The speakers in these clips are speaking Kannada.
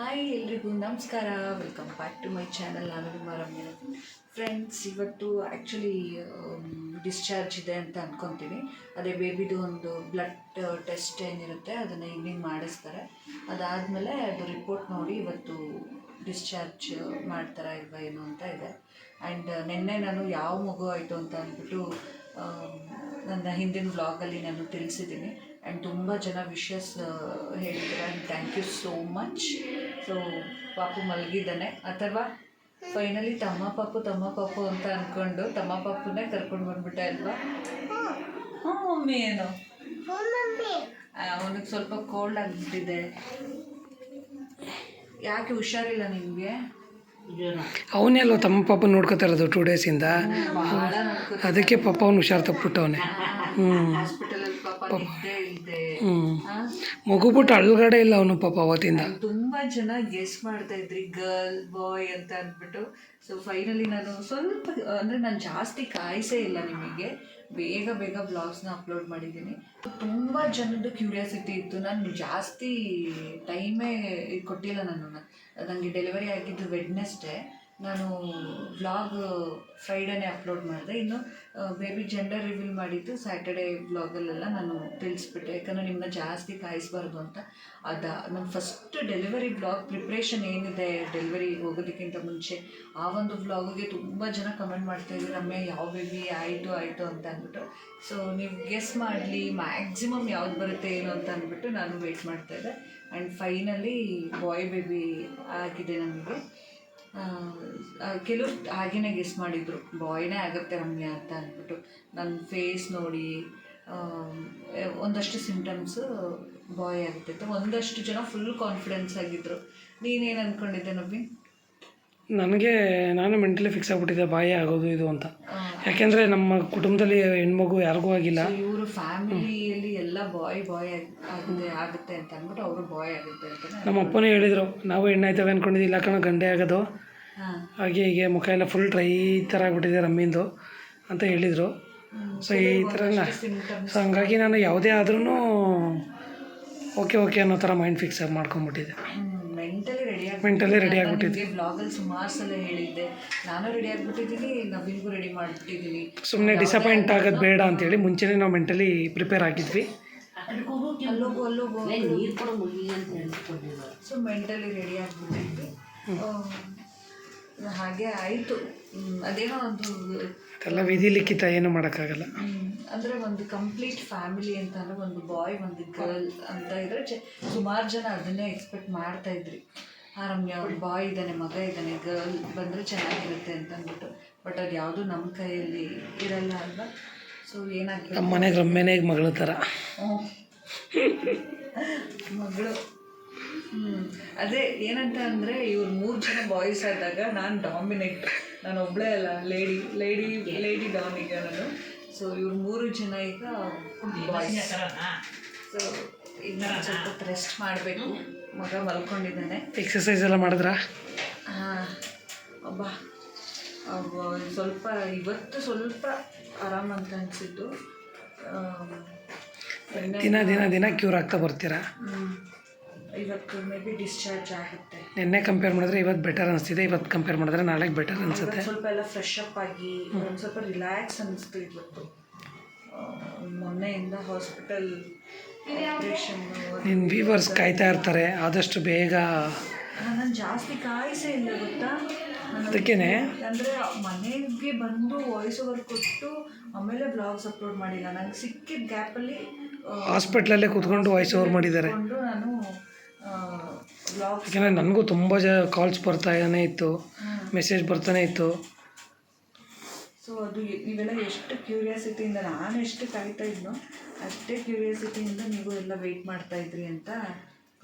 ಹಾಯ್ ಎಲ್ರಿಗೂ ನಮಸ್ಕಾರ. Welcome back to my channel ನಾನು ನಿಮ್ಮ ರಮ್ಯ. ಫ್ರೆಂಡ್ಸ್ ಇವತ್ತು ಆ್ಯಕ್ಚುಲಿ ಡಿಸ್ಚಾರ್ಜ್ ಇದೆ ಅಂತ ಅಂದ್ಕೊತೀನಿ ಅದೇ ಬೇಬಿದು ಒಂದು ಬ್ಲಡ್ ಟೆಸ್ಟ್ ಏನಿರುತ್ತೆ ಅದನ್ನು ಈವ್ನಿಂಗ್ ಮಾಡಿಸ್ತಾರೆ. ಅದಾದಮೇಲೆ ಅದು ರಿಪೋರ್ಟ್ ನೋಡಿ ಇವತ್ತು ಡಿಸ್ಚಾರ್ಜ್ ಮಾಡ್ತಾರಾ ಇಲ್ವಾ ಏನು ಅಂತ ಇದೆ. ಆ್ಯಂಡ್ ನಿನ್ನೆ ನಾನು ಯಾವ ಮಗು ಆಯಿತು ಅಂತ ಅಂದ್ಬಿಟ್ಟು ಆಮ್, ನನ್ನ ಹಿಂದಿನ ವ್ಲಾಗಲ್ಲಿ ನಾನು ತಿಳಿಸಿದ್ದೀನಿ. ಆ್ಯಂಡ್ ತುಂಬ ಜನ ವಿಷಸ್ ಹೇಳಿದ್ದಾರೆ. And thank you so much so ಪಾಪು ಮಲಗಿದ್ದಾನೆ. ಅಥವಾ ಫೈನಲಿ ತಮ್ಮ ಪಾಪು ತಮ್ಮ ಪಾಪು ಅಂತ ಅಂದ್ಕೊಂಡು ತಮ್ಮ ಪಾಪುನೇ ಕರ್ಕೊಂಡು ಬಂದ್ಬಿಟ್ಟೆ ಅಲ್ವಾ? ಹ್ಞೂ ಮಮ್ಮಿ ಏನು? ಅವನಿಗೆ ಸ್ವಲ್ಪ ಕೋಲ್ಡ್ ಆಗಿಬಿಟ್ಟಿದೆ. ಯಾಕೆ ಹುಷಾರಿಲ್ಲ ನಿಮಗೆ? ಅವನೇ ಅಲ್ವ ತಮ್ಮ ಪಾಪ ನೋಡ್ಕೋತಾ ಇರೋದು ಟೂ ಡೇಸಿಂದ ಅದಕ್ಕೆ ಪಾಪ ಅವ್ನು ಹುಷಾರು ತಪ್ಪಿಬಿಟ್ಟವನೆ ಹ್ಞೂ ಪಾಪ ಹ್ಞೂ ಮಗು ಬಿಟ್ಟು ಅಳ್ಗಡೆ ಇಲ್ಲ ಅವನು ಪಾಪ ಅವತ್ತಿಂದ. ತುಂಬಾ ಜನ ಗೆಸ್ ಮಾಡ್ತಾ ಇದ್ರಿ, ಗರ್ಲ್, ಬಾಯ್ ಅಂತ ಅಂದ್ಬಿಟ್ಟು. ಸೊ ಫೈನಲಿ ನಾನು ಸ್ವಲ್ಪ, ಅಂದ್ರೆ ನಾನು ಜಾಸ್ತಿ ಕಾಯಿಸೇ ಇಲ್ಲ ನಿಮಗೆ. ಬೇಗ ಬೇಗ ಬ್ಲಾಗ್ಸ್ನ ಅಪ್ಲೋಡ್ ಮಾಡಿದ್ದೀನಿ. ತುಂಬ ಜನದ್ದು ಕ್ಯೂರಿಯಾಸಿಟಿ ಇತ್ತು. ನಾನು ಜಾಸ್ತಿ ಟೈಮೇ ಕೊಟ್ಟಿಲ್ಲ ನಾನು ನನಗೆ ಡೆಲಿವರಿ ಆಗಿದ್ದು ವೆಡ್ನೆಸ್ಡೇ ನಾನು ವ್ಲಾಗ್ ಫ್ರೈಡೇನೇ ಅಪ್ಲೋಡ್ ಮಾಡಿದೆ. ಇನ್ನು ಬೇಬಿ ಜೆಂಡರ್ ರಿವೀಲ್ ಮಾಡಿದ್ದು ಸ್ಯಾಟರ್ಡೇ ವ್ಲಾಗಲ್ಲೆಲ್ಲ ನಾನು ತಿಳಿಸ್ಬಿಟ್ಟೆ. ಯಾಕಂದರೆ ನಿಮ್ಮನ್ನ ಜಾಸ್ತಿ ಕಾಯಿಸ್ಬಾರ್ದು ಅಂತ. ಅದ ನನ್ನ ಫಸ್ಟ್ ಡೆಲಿವರಿ ಬ್ಲಾಗ್ ಪ್ರಿಪ್ರೇಷನ್ ಏನಿದೆ ಡೆಲಿವರಿ ಹೋಗೋದಕ್ಕಿಂತ ಮುಂಚೆ, ಆ ಒಂದು ವ್ಲಾಗಿಗೆ ತುಂಬ ಜನ ಕಮೆಂಟ್ ಮಾಡ್ತಾ ನಮ್ಮ ಯಾವ ಬೇಬಿ ಆಯಿತು ಆಯಿತು ಅಂತ ಅಂದ್ಬಿಟ್ಟು. ಸೊ ನೀವು ಗೆಸ್ ಮಾಡಲಿ ಮ್ಯಾಕ್ಸಿಮಮ್ ಯಾವ್ದು ಬರುತ್ತೆ, ಏನು ಅಂತ ಅಂದ್ಬಿಟ್ಟು ನಾನು ವೆಯ್ಟ್ ಮಾಡ್ತಾ ಇದ್ದೆ. ಆ್ಯಂಡ್ ಫೈನಲಿ ಬಾಯ್ ಬೇಬಿ ಆಗಿದೆ ನನಗೆ ಕೆಲವ್ರು ಹಾಗೇನೆ ಗೆಸ್ ಮಾಡಿದರು ಬಾಯ್ನೇ ಆಗುತ್ತೆ ರಮ್ಯ ಅಂತ ಅಂದ್ಬಿಟ್ಟು. ನನ್ನ ಫೇಸ್ ನೋಡಿ ಒಂದಷ್ಟು ಸಿಮ್ಟಮ್ಸು ಬಾಯ್ ಆಗ್ತಿತ್ತು ಒಂದಷ್ಟು ಜನ ಫುಲ್ ಕಾನ್ಫಿಡೆನ್ಸ್ ಆಗಿದ್ದರು ನೀನೇನು ಅಂದ್ಕೊಂಡಿದ್ದೆ ನವ್ವಿ? ನನಗೆ ನಾನು ಮೆಂಟಲಿ ಫಿಕ್ಸ್ ಆಗಿಬಿಟ್ಟಿದ್ದೆ ಬಾಯೇ ಆಗೋದು ಇದು ಅಂತ. ಯಾಕೆಂದರೆ ನಮ್ಮ ಕುಟುಂಬದಲ್ಲಿ ಹೆಣ್ಮಗು ಯಾರಿಗೂ ಆಗಿಲ್ಲ. ಇವರು ಫ್ಯಾಮಿಲಿಯಲ್ಲಿ ಎಲ್ಲ ಬಾಯ್ ಬಾಯ್ ಆಗಿದೆ ಆಗುತ್ತೆ ಅಂತ ಅಂದ್ಬಿಟ್ಟು ಅವರು ಬಾಯ್ ಆಗುತ್ತೆ ಅಂತ ನಮ್ಮ ಅಪ್ಪನೇ ಹೇಳಿದರು ನಾವು ಹೆಣ್ಣಾಯ್ತವೆ ಅಂದ್ಕೊಂಡಿದ್ದು ಇಲ್ಲ ಕಣ ಗಂಡೆ ಆಗೋದು. ಹಾಗೆ ಹೀಗೆ ಮುಖ ಎಲ್ಲ ಫುಲ್ ಡ್ರೈ ಥರ ಆಗಿಬಿಟ್ಟಿದೆ ರಮ್ಮಿಂದು ಅಂತ ಹೇಳಿದರು. ಸೊ ಈ ಥರ ಸೊ ಹಂಗಾಗಿ ನಾನು ಯಾವುದೇ ಆದ್ರೂ ಓಕೆ ಓಕೆ ಅನ್ನೋ ಥರ ಮೈಂಡ್ ಫಿಕ್ಸ್ ಆಗಿ ಮಾಡ್ಕೊಂಬಿಟ್ಟಿದ್ದೆ ಮೆಂಟಲಿ ರೆಡಿ ಆಗಿ ಮೆಂಟಲಿ ರೆಡಿ ಆಗಿಬಿಟ್ಟಿದ್ದೆ. ಬ್ಲಾಗಲ್ಲಿ ಸುಮಾರು ಸಲ ಹೇಳಿದ್ದೆ. ನಾನು ರೆಡಿ ಆಗಿಬಿಟ್ಟಿದ್ದೀನಿ ನವೀನ್ಗೂ ರೆಡಿ ಮಾಡಿಬಿಟ್ಟಿದ್ದೀನಿ. ಸುಮ್ಮನೆ ಡಿಸಪಾಯಿಂಟ್ ಆಗೋದು ಬೇಡ ಅಂತೇಳಿ ಮುಂಚೆನೇ ನಾವು ಮೆಂಟಲಿ ಪ್ರಿಪೇರ್ ಆಗಿದ್ವಿ. ಅಲ್ಲೋಗು ಅಲ್ಲೋಗು ಸೊ ಮೆಂಟಲಿ ರೆಡಿ ಆಗಿಬಿಟ್ಟಿದ್ವಿ. ಹಾಗೆ ಆಯಿತು. ಅದೇನೋ ಒಂದು ಎಲ್ಲ ವಿಧಿ ಲಿಖಿತ ಏನು ಮಾಡೋಕ್ಕಾಗಲ್ಲ. ಅಂದರೆ ಒಂದು ಕಂಪ್ಲೀಟ್ ಫ್ಯಾಮಿಲಿ ಅಂತ ಅಂದರೆ ಒಂದು ಬಾಯ್ ಒಂದು ಗರ್ಲ್ ಅಂತ ಇದ್ರೆ ಚೆ- ಸುಮಾರು ಜನ ಅದನ್ನೇ ಎಕ್ಸ್ಪೆಕ್ಟ್ ಮಾಡ್ತಾ ಇದ್ರಿ. ಆ ರಮ್ಯ ಒಂದು ಬಾಯ್ ಇದ್ದಾನೆ ಮಗ ಇದ್ದಾನೆ ಗರ್ಲ್ ಬಂದರೆ ಚೆನ್ನಾಗಿರುತ್ತೆ ಅಂತ ಅಂದ್ಬಿಟ್ಟು ಬಟ್ ಅದು ಯಾವುದು ನಮ್ಮ ಕೈಯಲ್ಲಿ ಇರಲ್ಲ ಅಲ್ವಾ? ಸೊ ಏನಾಗ್ತದೆ? ನಮ್ಮ ಮನೆಗೆ ಮಗಳ ಥರ. ಮಗಳು. ಹ್ಮ್. ಅದೇ ಏನಂತ ಅಂದ್ರೆ ಇವ್ರು ಮೂರು ಜನ ಬಾಯ್ಸ್ ಆದಾಗ ನಾನು ಡಾಮಿನೇಟ್ ನಾನು ಒಬ್ಬಳೇ ಅಲ್ಲ ಲೇಡಿ ಲೇಡಿ ಲೇಡಿ ಡಾನ್ ಈಗ ನಾನು ಸೊ ಇವ್ರು ಮೂರು ಜನ ಈಗ ಬಾಯ್ಸ್ ಸೊ ಈಗ ನಾನು ಸ್ವಲ್ಪ ರೆಸ್ಟ್ ಮಾಡಬೇಕು. ಮಗ ಮಲ್ಕೊಂಡಿದ್ದಾನೆ. ಎಕ್ಸಸೈಸ್ ಎಲ್ಲ ಮಾಡಿದ್ರಾ? ಹಾಂ. ಅಬ್ಬಾ. ಅಬ್ಬ ಸ್ವಲ್ಪ ಇವತ್ತು ಸ್ವಲ್ಪ ಆರಾಮ್ ಅಂತ ಅನಿಸಿದ್ದು. ದಿನ ದಿನ ದಿನ ಕ್ಯೂರ್ ಆಗ್ತಾ ಬರ್ತೀರಾ? ಇವತ್ತು ಮೇ ಬಿ ಡಿಸ್ಚಾರ್ಜ್ ಆಗುತ್ತೆ. ನಿನ್ನೆ ಕಂಪೇರ್ ಮಾಡಿದ್ರೆ ಇವತ್ತು ಬೆಟರ್ ಅನಿಸ್ತಿದೆ ಇವತ್ತು ಕಂಪೇರ್ ಮಾಡಿದ್ರೆ ನಾಳೆಗೆ ಬೆಟರ್ ಅನಿಸುತ್ತೆ. ಸ್ವಲ್ಪ ಎಲ್ಲ ಫ್ರೆಶ್ ಅಪ್ ಆಗಿ ಒಂದು ಸ್ವಲ್ಪ ರಿಲ್ಯಾಕ್ಸ್ ಅನಿಸ್ತು ಇವತ್ತು. ಮೊನ್ನೆಯಿಂದ ಹಾಸ್ಪಿಟಲ್ ಆಪ್ರೇಷನ್ ನಿನ್ನ ವೀವರ್ಸ್ ಕಾಯ್ತಾ ಇರ್ತಾರೆ ಆದಷ್ಟು ಬೇಗ ನಾನು ಜಾಸ್ತಿ ಕಾಯಿಸೇ ಇಲ್ಲ ಗೊತ್ತಾ? ಅದಕ್ಕೇನೆ. ಅಂದರೆ ಮನೆಗೆ ಬಂದು ವಾಯ್ಸ್ ಓವರ್ ಕೊಟ್ಟು ಆಮೇಲೆ ಬ್ಲಾಗ್ಸ್ ಅಪ್ಲೋಡ್ ಮಾಡಿಲ್ಲ. ನಂಗೆ ಸಿಕ್ಕಿದ ಗ್ಯಾಪಲ್ಲಿ ಹಾಸ್ಪಿಟ್ಲಲ್ಲೇ ಕೂತ್ಕೊಂಡು ವಾಯ್ಸ್ ಓವರ್ ಮಾಡಿದ್ದಾರೆ. ನಾನು ಯಾಕೆಂದರೆ ನನಗೂ ತುಂಬ ಜ ಕಾಲ್ಸ್ ಬರ್ತಾನೇ ಇತ್ತು ಮೆಸೇಜ್ ಬರ್ತಾನೆ ಇತ್ತು. ಸೊ ಅದು ಇವೆಲ್ಲ ನೀವೆಲ್ಲ ಎಷ್ಟು ಕ್ಯೂರಿಯಾಸಿಟಿಯಿಂದ ನಾನು ಎಷ್ಟು ಕಾಯ್ತಾ ಇದ್ನೋ ಅಷ್ಟೇ ಕ್ಯೂರಿಯಾಸಿಟಿಯಿಂದ ನೀವು ಎಲ್ಲ ವೆಯ್ಟ್ ಮಾಡ್ತಾ ಇದ್ರಿ ಅಂತ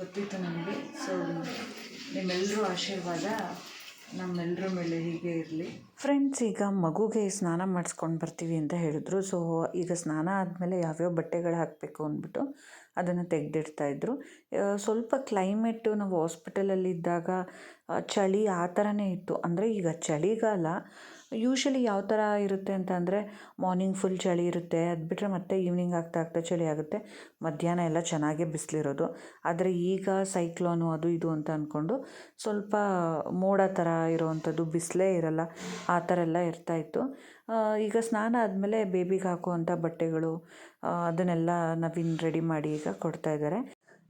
ಗೊತ್ತಿತ್ತು ನನಗೆ ಸೊ ನಿಮ್ಮೆಲ್ಲರೂ ಆಶೀರ್ವಾದ ನಮ್ಮೆಲ್ಲರ ಮೇಲೆ ಹೀಗೆ ಇರಲಿ. ಫ್ರೆಂಡ್ಸ್ ಈಗ ಮಗುಗೆ ಸ್ನಾನ ಮಾಡಿಸ್ಕೊಂಡು ಬರ್ತೀವಿ ಅಂತ ಹೇಳಿದ್ರು. ಸೊ ಈಗ ಸ್ನಾನ ಆದಮೇಲೆ ಯಾವ್ಯಾವ ಬಟ್ಟೆಗಳು ಹಾಕಬೇಕು ಅಂದ್ಬಿಟ್ಟು ಅದನ್ನು ತೆಗೆದಿಡ್ತಾ ಇದ್ರು. ಸ್ವಲ್ಪ ಕ್ಲೈಮೇಟು ನಾವು ಹಾಸ್ಪಿಟಲಲ್ಲಿದ್ದಾಗ ಚಳಿ ಆ ಥರನೇ ಇತ್ತು. ಅಂದರೆ ಈಗ ಚಳಿಗಾಲ ಯೂಶ್ವಲಿ ಯಾವ ಥರ ಇರುತ್ತೆ ಅಂತ ಅಂದರೆ ಮಾರ್ನಿಂಗ್ ಫುಲ್ ಚಳಿ ಇರುತ್ತೆ, ಅದು ಬಿಟ್ಟರೆ ಮತ್ತೆ ಈವ್ನಿಂಗ್ ಆಗ್ತಾ ಆಗ್ತಾ ಚಳಿ ಆಗುತ್ತೆ. ಮಧ್ಯಾಹ್ನ ಎಲ್ಲ ಚೆನ್ನಾಗೇ ಬಿಸಿಲಿರೋದು. ಆದರೆ ಈಗ ಸೈಕ್ಲೋನು ಅದು ಇದು ಅಂತ ಅಂದ್ಕೊಂಡು ಸ್ವಲ್ಪ ಮೋಡ ಥರ ಇರೋವಂಥದ್ದು ಬಿಸಿಲೇ ಇರಲ್ಲ, ಆ ಥರ ಎಲ್ಲ ಇರ್ತಾಯಿತ್ತು ಈಗ ಸ್ನಾನ ಆದಮೇಲೆ ಬೇಬಿಗೆ ಹಾಕುವಂಥ ಬಟ್ಟೆಗಳು ಅದನ್ನೆಲ್ಲ ನವೀನ್ ರೆಡಿ ಮಾಡಿ ಈಗ ಕೊಡ್ತಾಯಿದ್ದಾರೆ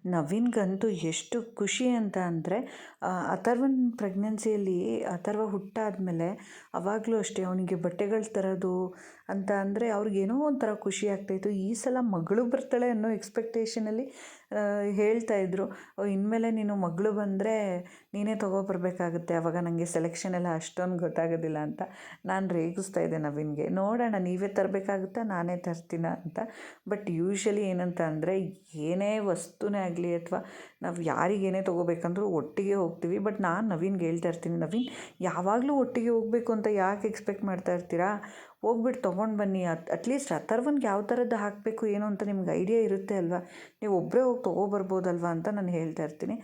ನವೀನ್ಗಂತೂ ಎಷ್ಟು ಖುಷಿ ಅಂತ ಅಂದರೆ ಅಥರ್ವನ್ ಪ್ರೆಗ್ನೆನ್ಸಿಯಲ್ಲಿ ಅಥರ್ವ ಹುಟ್ಟಾದಮೇಲೆ ಅವಾಗಲೂ ಅಷ್ಟೇ ಅವನಿಗೆ ಬಟ್ಟೆಗಳು ತರೋದು ಅಂತ ಅಂದರೆ ಅವ್ರಿಗೇನೋ ಒಂಥರ ಖುಷಿ ಆಗ್ತಾಯಿತ್ತು ಈ ಸಲ ಮಗಳು ಬರ್ತಾಳೆ ಅನ್ನೋ ಎಕ್ಸ್ಪೆಕ್ಟೇಷನಲ್ಲಿ ಹೇಳ್ತಾ ಇದ್ದರು ಇನ್ಮೇಲೆ ನೀನು ಮಗಳು ಬಂದರೆ ನೀನೇ ತೊಗೊಬರ್ಬೇಕಾಗುತ್ತೆ ಆವಾಗ ನನಗೆ ಸೆಲೆಕ್ಷನ್ ಎಲ್ಲ ಅಷ್ಟೊಂದು ಗೊತ್ತಾಗೋದಿಲ್ಲ ಅಂತ. ನಾನು ರೇಗಿಸ್ತಾ ಇದ್ದೆ ನವೀನ್ಗೆ ನೋಡೋಣ ನೀವೇ ತರಬೇಕಾಗುತ್ತಾ, ನಾನೇ ತರ್ತೀನ ಅಂತ. ಬಟ್ ಯೂಶ್ವಲಿ ಏನಂತ ಅಂದರೆ, ಏನೇ ವಸ್ತುನೇ ಆಗಲಿ ಅಥವಾ ನಾವು ಯಾರಿಗೇನೇ ತೊಗೋಬೇಕಂದ್ರೂ ಒಟ್ಟಿಗೆ ಹೋಗ್ತೀವಿ. ಬಟ್ ನಾನು ನವೀನ್ಗೆ ಹೇಳ್ತಾ ಇರ್ತೀನಿ, ನವೀನ್, ಯಾವಾಗಲೂ ಒಟ್ಟಿಗೆ ಹೋಗಬೇಕು ಅಂತ ಯಾಕೆ ಎಕ್ಸ್ಪೆಕ್ಟ್ ಮಾಡ್ತಾ ಇರ್ತೀರಾ? ಹೋಗ್ಬಿಟ್ಟು ತೊಗೊಂಡು ಬನ್ನಿ. ಅಟ್ ಅಟ್ಲೀಸ್ಟ್ ಅಥರ್ವನ್ಗೆ ಯಾವ ಥರದ್ದು ಹಾಕಬೇಕು, ಏನು ಅಂತ ನಿಮ್ಗೆ ಐಡಿಯಾ ಇರುತ್ತೆ ಅಲ್ವಾ? ನೀವು ಒಬ್ಬರೇ ಹೋಗಿ ತೊಗೊಬರ್ಬೋದಲ್ವಾ ಅಂತ ನಾನು ಹೇಳ್ತಾ ಇರ್ತೀನಿ.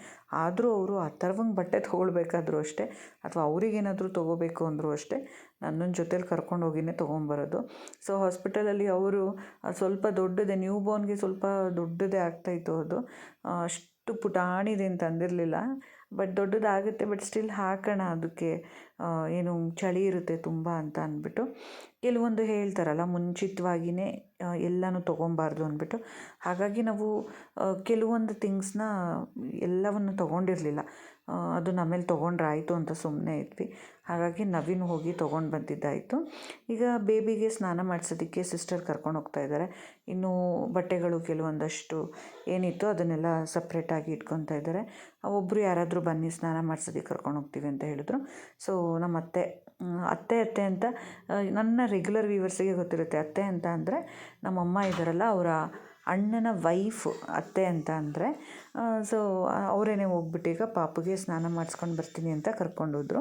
ಆದರೂ ಅವರು ಅಥರ್ವಂಗೆ ಬಟ್ಟೆ ತೊಗೊಳ್ಬೇಕಾದ್ರೂ ಅಷ್ಟೇ, ಅಥವಾ ಅವ್ರಿಗೇನಾದರೂ ತೊಗೋಬೇಕು ಅಂದರೂ ಅಷ್ಟೇ ನನ್ನನ್ನು ಜೊತೇಲಿ ಕರ್ಕೊಂಡು ಹೋಗಿನೇ ತೊಗೊಂಬರೋದು. ಸೊ ಹಾಸ್ಪಿಟಲಲ್ಲಿ ಅವರು ಸ್ವಲ್ಪ ದೊಡ್ಡದೇ ನ್ಯೂ ಬೋರ್ನ್ಗೆ ಸ್ವಲ್ಪ ದೊಡ್ಡದೇ ಆಗ್ತಾಯಿತ್ತು ಅದು. ಅಷ್ಟು ಪುಟಾಣಿದೆ ಅಂತ ಅಂದಿರಲಿಲ್ಲ ಬಟ್ ದೊಡ್ಡದಾಗುತ್ತೆ ಬಟ್ ಸ್ಟಿಲ್ ಹಾಕೋಣ ಅದಕ್ಕೆ. ಏನು, ಚಳಿ ಇರುತ್ತೆ ತುಂಬ ಅಂತ ಅಂದ್ಬಿಟ್ಟು. ಕೆಲವೊಂದು ಹೇಳ್ತಾರಲ್ಲ ಮುಂಚಿತವಾಗಿಯೇ ಎಲ್ಲನೂ ತೊಗೊಬಾರ್ದು ಅಂದ್ಬಿಟ್ಟು. ಹಾಗಾಗಿ ನಾವು ಕೆಲವೊಂದು ಥಿಂಗ್ಸ್ನ ಎಲ್ಲವನ್ನು ತೊಗೊಂಡಿರಲಿಲ್ಲ. ಅದು ನಮ್ಮೇಲೆ ತೊಗೊಂಡ್ರೆ ಆಯಿತು ಅಂತ ಸುಮ್ಮನೆ ಇದ್ವಿ. ಹಾಗಾಗಿ ನವೀನ್ ಹೋಗಿ ತೊಗೊಂಡು ಬಂದಿದ್ದಾಯಿತು. ಈಗ ಬೇಬಿಗೆ ಸ್ನಾನ ಮಾಡಿಸೋದಕ್ಕೆ ಸಿಸ್ಟರ್ ಕರ್ಕೊಂಡು ಹೋಗ್ತಾ ಇದ್ದಾರೆ ಇನ್ನೂ ಬಟ್ಟೆಗಳು ಕೆಲವೊಂದಷ್ಟು ಏನಿತ್ತು ಅದನ್ನೆಲ್ಲ ಸಪ್ರೇಟಾಗಿ ಇಟ್ಕೊತಾ ಇದ್ದಾರೆ ಒಬ್ಬರು ಯಾರಾದರೂ ಬನ್ನಿ, ಸ್ನಾನ ಮಾಡಿಸೋದಕ್ಕೆ ಕರ್ಕೊಂಡು ಹೋಗ್ತೀವಿ ಅಂತ ಹೇಳಿದ್ರು. ಸೊ ನಮ್ಮ ಅತ್ತೆ ಅತ್ತೆ ಅತ್ತೆ ಅಂತ ನನ್ನ ರೆಗ್ಯುಲರ್ ವ್ಯೂವರ್ಸಿಗೆ ಗೊತ್ತಿರುತ್ತೆ. ಅತ್ತೆ ಅಂತ ಅಂದರೆ ನಮ್ಮಮ್ಮ ಇದ್ದಾರಲ್ಲ ಅವರ ಅಣ್ಣನ ವೈಫ್ ಅತ್ತೆ ಅಂತ ಅಂದರೆ ಸೊ ಅವರೇನೆ ಹೋಗ್ಬಿಟ್ಟು ಈಗ ಪಾಪುಗೆ ಸ್ನಾನ ಮಾಡಿಸ್ಕೊಂಡು ಬರ್ತೀನಿ ಅಂತ ಕರ್ಕೊಂಡೋದ್ರು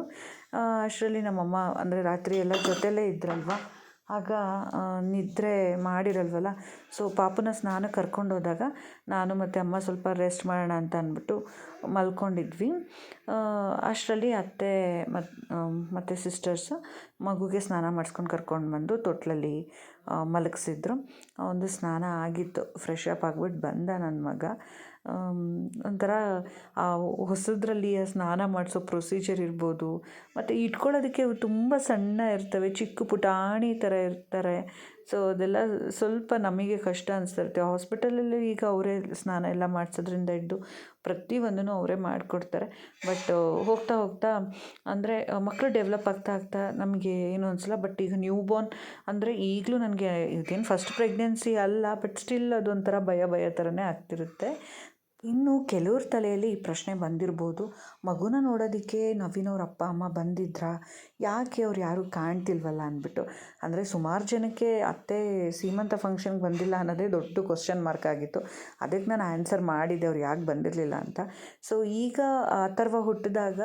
ಅಷ್ಟರಲ್ಲಿ ನಮ್ಮಮ್ಮ ಅಂದರೆ ರಾತ್ರಿ ಎಲ್ಲ ಜೊತೆಲೇ ಇದ್ರಲ್ವ? ಆಗ ನಿದ್ರೆ ಮಾಡಿರಲ್ವಲ್ಲ? ಸೊ ಪಾಪುನ ಸ್ನಾನ ಕರ್ಕೊಂಡು ಹೋದಾಗ ನಾನು ಮತ್ತು ಅಮ್ಮ ಸ್ವಲ್ಪ ರೆಸ್ಟ್ ಮಾಡೋಣ ಅಂತ ಅಂದ್ಬಿಟ್ಟು ಮಲ್ಕೊಂಡಿದ್ವಿ. ಅಷ್ಟರಲ್ಲಿ ಅತ್ತೆ ಮತ್ತು ಮತ್ತು ಸಿಸ್ಟರ್ಸ್ ಮಗುಗೆ ಸ್ನಾನ ಮಾಡಿಸ್ಕೊಂಡು ಕರ್ಕೊಂಡು ಬಂದು ತೊಟ್ಲಲ್ಲಿ ಮಲಗಿಸಿದ್ರು. ಒಂದು ಸ್ನಾನ ಆಗಿತ್ತು. ಫ್ರೆಶ್ ಅಪ್ ಆಗ್ಬಿಟ್ಟು ಬಂದ ನನ್ನ ಮಗ. ಒಂಥರ, ಆ, ಹೊಸದ್ರಲ್ಲಿ ಸ್ನಾನ ಮಾಡಿಸೋ ಪ್ರೊಸೀಜರ್ ಇರ್ಬೋದು. ಮತ್ತು ಇಟ್ಕೊಳ್ಳೋದಕ್ಕೆ ತುಂಬ ಸಣ್ಣ ಇರ್ತವೆ, ಚಿಕ್ಕ ಪುಟಾಣಿ ಥರ ಇರ್ತಾರೆ. ಸೊ ಅದೆಲ್ಲ ಸ್ವಲ್ಪ ನಮಗೆ ಕಷ್ಟ ಅನಿಸ್ತಿರುತ್ತೆ. ಹಾಸ್ಪಿಟಲಲ್ಲಿ ಈಗ ಅವರೇ ಸ್ನಾನ ಎಲ್ಲ ಮಾಡಿಸೋದ್ರಿಂದ ಹಿಡ್ದು ಪ್ರತಿಯೊಂದನ್ನು ಅವರೇ ಮಾಡಿಕೊಡ್ತಾರೆ. ಬಟ್ ಹೋಗ್ತಾ ಹೋಗ್ತಾ ಅಂದರೆ ಮಕ್ಕಳು ಡೆವಲಪ್ ಆಗ್ತಾ ಆಗ್ತಾ ನಮಗೆ ಏನು ಅನಿಸಲ್ಲ. ಬಟ್ ಈಗ ನ್ಯೂ ಬೋರ್ನ್ ಅಂದರೆ ಈಗಲೂ ನನಗೆ ಇದೇನು ಫಸ್ಟ್ ಪ್ರೆಗ್ನೆನ್ಸಿ ಅಲ್ಲ ಬಟ್ ಸ್ಟಿಲ್ ಅದೊಂಥರ ಭಯ ಭಯ ಥರನೇ ಆಗ್ತಿರುತ್ತೆ. ಇನ್ನು ಕೆಲವ್ರ ತಲೆಯಲ್ಲಿ ಈ ಪ್ರಶ್ನೆ ಬಂದಿರ್ಬೋದು. ಮಗುನ ನೋಡೋದಕ್ಕೆ ನವೀನ್ ಅವ್ರ ಅಪ್ಪ, ಅಮ್ಮ ಬಂದಿದ್ರಾ? ಯಾಕೆ ಅವ್ರು ಯಾರೂ ಕಾಣ್ತಿಲ್ವಲ್ಲ ಅಂದ್ಬಿಟ್ಟು. ಅಂದರೆ ಸುಮಾರು ಜನಕ್ಕೆ ಅತ್ತೆ ಸೀಮಂತ ಫಂಕ್ಷನ್ಗೆ ಬಂದಿಲ್ಲ ಅನ್ನೋದೇ ದೊಡ್ಡ ಕ್ವಶನ್ ಮಾರ್ಕ್ ಆಗಿತ್ತು. ಅದಕ್ಕೆ ನಾನು ಆನ್ಸರ್ ಮಾಡಿದ್ದೆ ಅವ್ರು ಯಾಕೆ ಬಂದಿರಲಿಲ್ಲ ಅಂತ. ಸೊ ಈಗ ಅಥರ್ವ ಹುಟ್ಟಿದಾಗ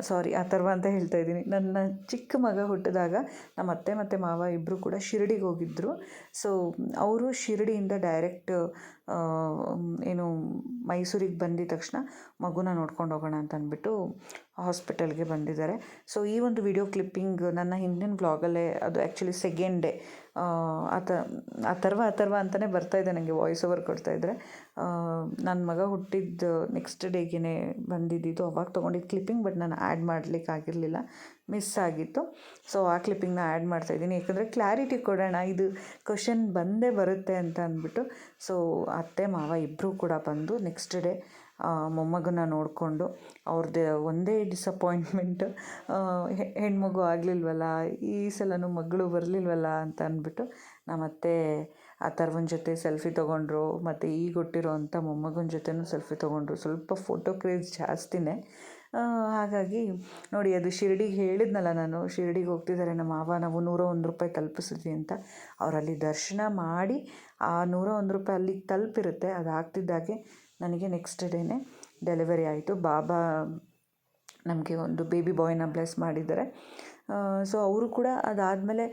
ಸಾರಿ ಅಥರ್ವ ಅಂತ ಹೇಳ್ತಾ ಇದ್ದೀನಿ. ನನ್ನ ಚಿಕ್ಕ ಮಗ ಹುಟ್ಟಿದಾಗ ನಮ್ಮ ಅತ್ತೆ ಮತ್ತು ಮಾವ ಇಬ್ಬರು ಕೂಡ ಶಿರಡಿಗೆ ಹೋಗಿದ್ದರು ಸೊ ಅವರು ಶಿರಡಿಯಿಂದ ಡೈರೆಕ್ಟ್ ಏನು ಮೈಸೂರಿಗೆ ಬಂದಿದ ತಕ್ಷಣ ಮಗುನ ನೋಡ್ಕೊಂಡು ಹೋಗೋಣ ಅಂತ ಅಂದ್ಬಿಟ್ಟು ಹಾಸ್ಪಿಟಲ್ಗೆ ಬಂದಿದ್ದಾರೆ. ಸೊ ಈ ಒಂದು ವಿಡಿಯೋ ಕ್ಲಿಪ್ಪಿಂಗ್ ನನ್ನ ಹಿಂದಿನ ಬ್ಲಾಗಲ್ಲೇ ಅದು ಆ್ಯಕ್ಚುಲಿ ಸೆಕೆಂಡ್ ಡೇ ಅಥ ಅಥರ್ವ ಅಥರ್ವ ಅಂತಲೇ ಬರ್ತಾಯಿದೆ ನನಗೆ ವಾಯ್ಸ್ ಓವರ್ ಕೊಡ್ತಾಯಿದ್ರೆ ನನ್ನ ಮಗ ಹುಟ್ಟಿದ್ದು ನೆಕ್ಸ್ಟ್ ಡೇಗೇ ಬಂದಿದ್ದಿದ್ದು, ಅವಾಗ ತೊಗೊಂಡಿದ್ದು ಕ್ಲಿಪ್ಪಿಂಗ್ ಬಟ್ ನಾನು ಆ್ಯಡ್ ಮಾಡಲಿಕ್ಕೆ ಆಗಿರಲಿಲ್ಲ. ಮಿಸ್ ಆಗಿತ್ತು. ಸೊ ಆ ಕ್ಲಿಪ್ಪಿಂಗ್ನ ಆ್ಯಡ್ ಮಾಡ್ತಾಯಿದ್ದೀನಿ ಯಾಕಂದರೆ ಕ್ಲಾರಿಟಿ ಕೊಡೋಣ, ಇದು ಕ್ವಶನ್ ಬಂದೇ ಬರುತ್ತೆ ಅಂತ ಅಂದ್ಬಿಟ್ಟು. ಸೊ ಅತ್ತೆ, ಮಾವ ಇಬ್ಬರೂ ಕೂಡ ಬಂದು ನೆಕ್ಸ್ಟ್ ಡೇ ಮೊಮ್ಮಗನ ನೋಡಿಕೊಂಡು ಅವ್ರದ್ದು ಒಂದೇ ಡಿಸಪಾಯಿಂಟ್ಮೆಂಟ್ ಹೆಣ್ಮಗು ಆಗಲಿಲ್ವಲ್ಲ, ಈ ಸಲನೂ ಮಗಳು ಬರಲಿಲ್ವಲ್ಲ ಅಂತ ಅಂದ್ಬಿಟ್ಟು ಮತ್ತೆ ಆ ಅಥರ್ವನ ಜೊತೆ ಸೆಲ್ಫಿ ತೊಗೊಂಡ್ರು, ಮತ್ತು ಈಗ ಹುಟ್ಟಿರೋಂಥ ಮೊಮ್ಮಗನ ಜೊತೆನೂ ಸೆಲ್ಫಿ ತೊಗೊಂಡ್ರು. ಸ್ವಲ್ಪ ಫೋಟೋ ಕ್ರೇಜ್ ಜಾಸ್ತಿನೇ. ಹಾಗಾಗಿ ನೋಡಿ, ಅದು ಶಿರ್ಡಿಗೆ ಹೇಳಿದ್ನಲ್ಲ ನಾನು, ಶಿರ್ಡಿಗೆ ಹೋಗ್ತಿದ್ದಾರೆ ನಮ್ಮ ಮಾವ, ನಾವು ನೂರ ಒಂದು ರೂಪಾಯಿ ತಲುಪಿಸಿದ್ವಿ ಅಂತ. ಅವರಲ್ಲಿ ದರ್ಶನ ಮಾಡಿ ಆ ನೂರ ಒಂದು ರೂಪಾಯಿ ಅಲ್ಲಿಗೆ ತಲುಪಿರುತ್ತೆ ಅದು ಆಗ್ತಿದ್ದಾಗೆ ನನಗೆ ನೆಕ್ಸ್ಟ್ ಡೇನೇ ಡೆಲಿವರಿ ಆಯಿತು. ಬಾಬಾ ನಮಗೆ ಒಂದು ಬೇಬಿ ಬಾಯ್ನ ಬ್ಲೆಸ್ ಮಾಡಿದ್ದಾರೆ. ಸೊ ಅವರು ಕೂಡ ಅದಾದಮೇಲೆ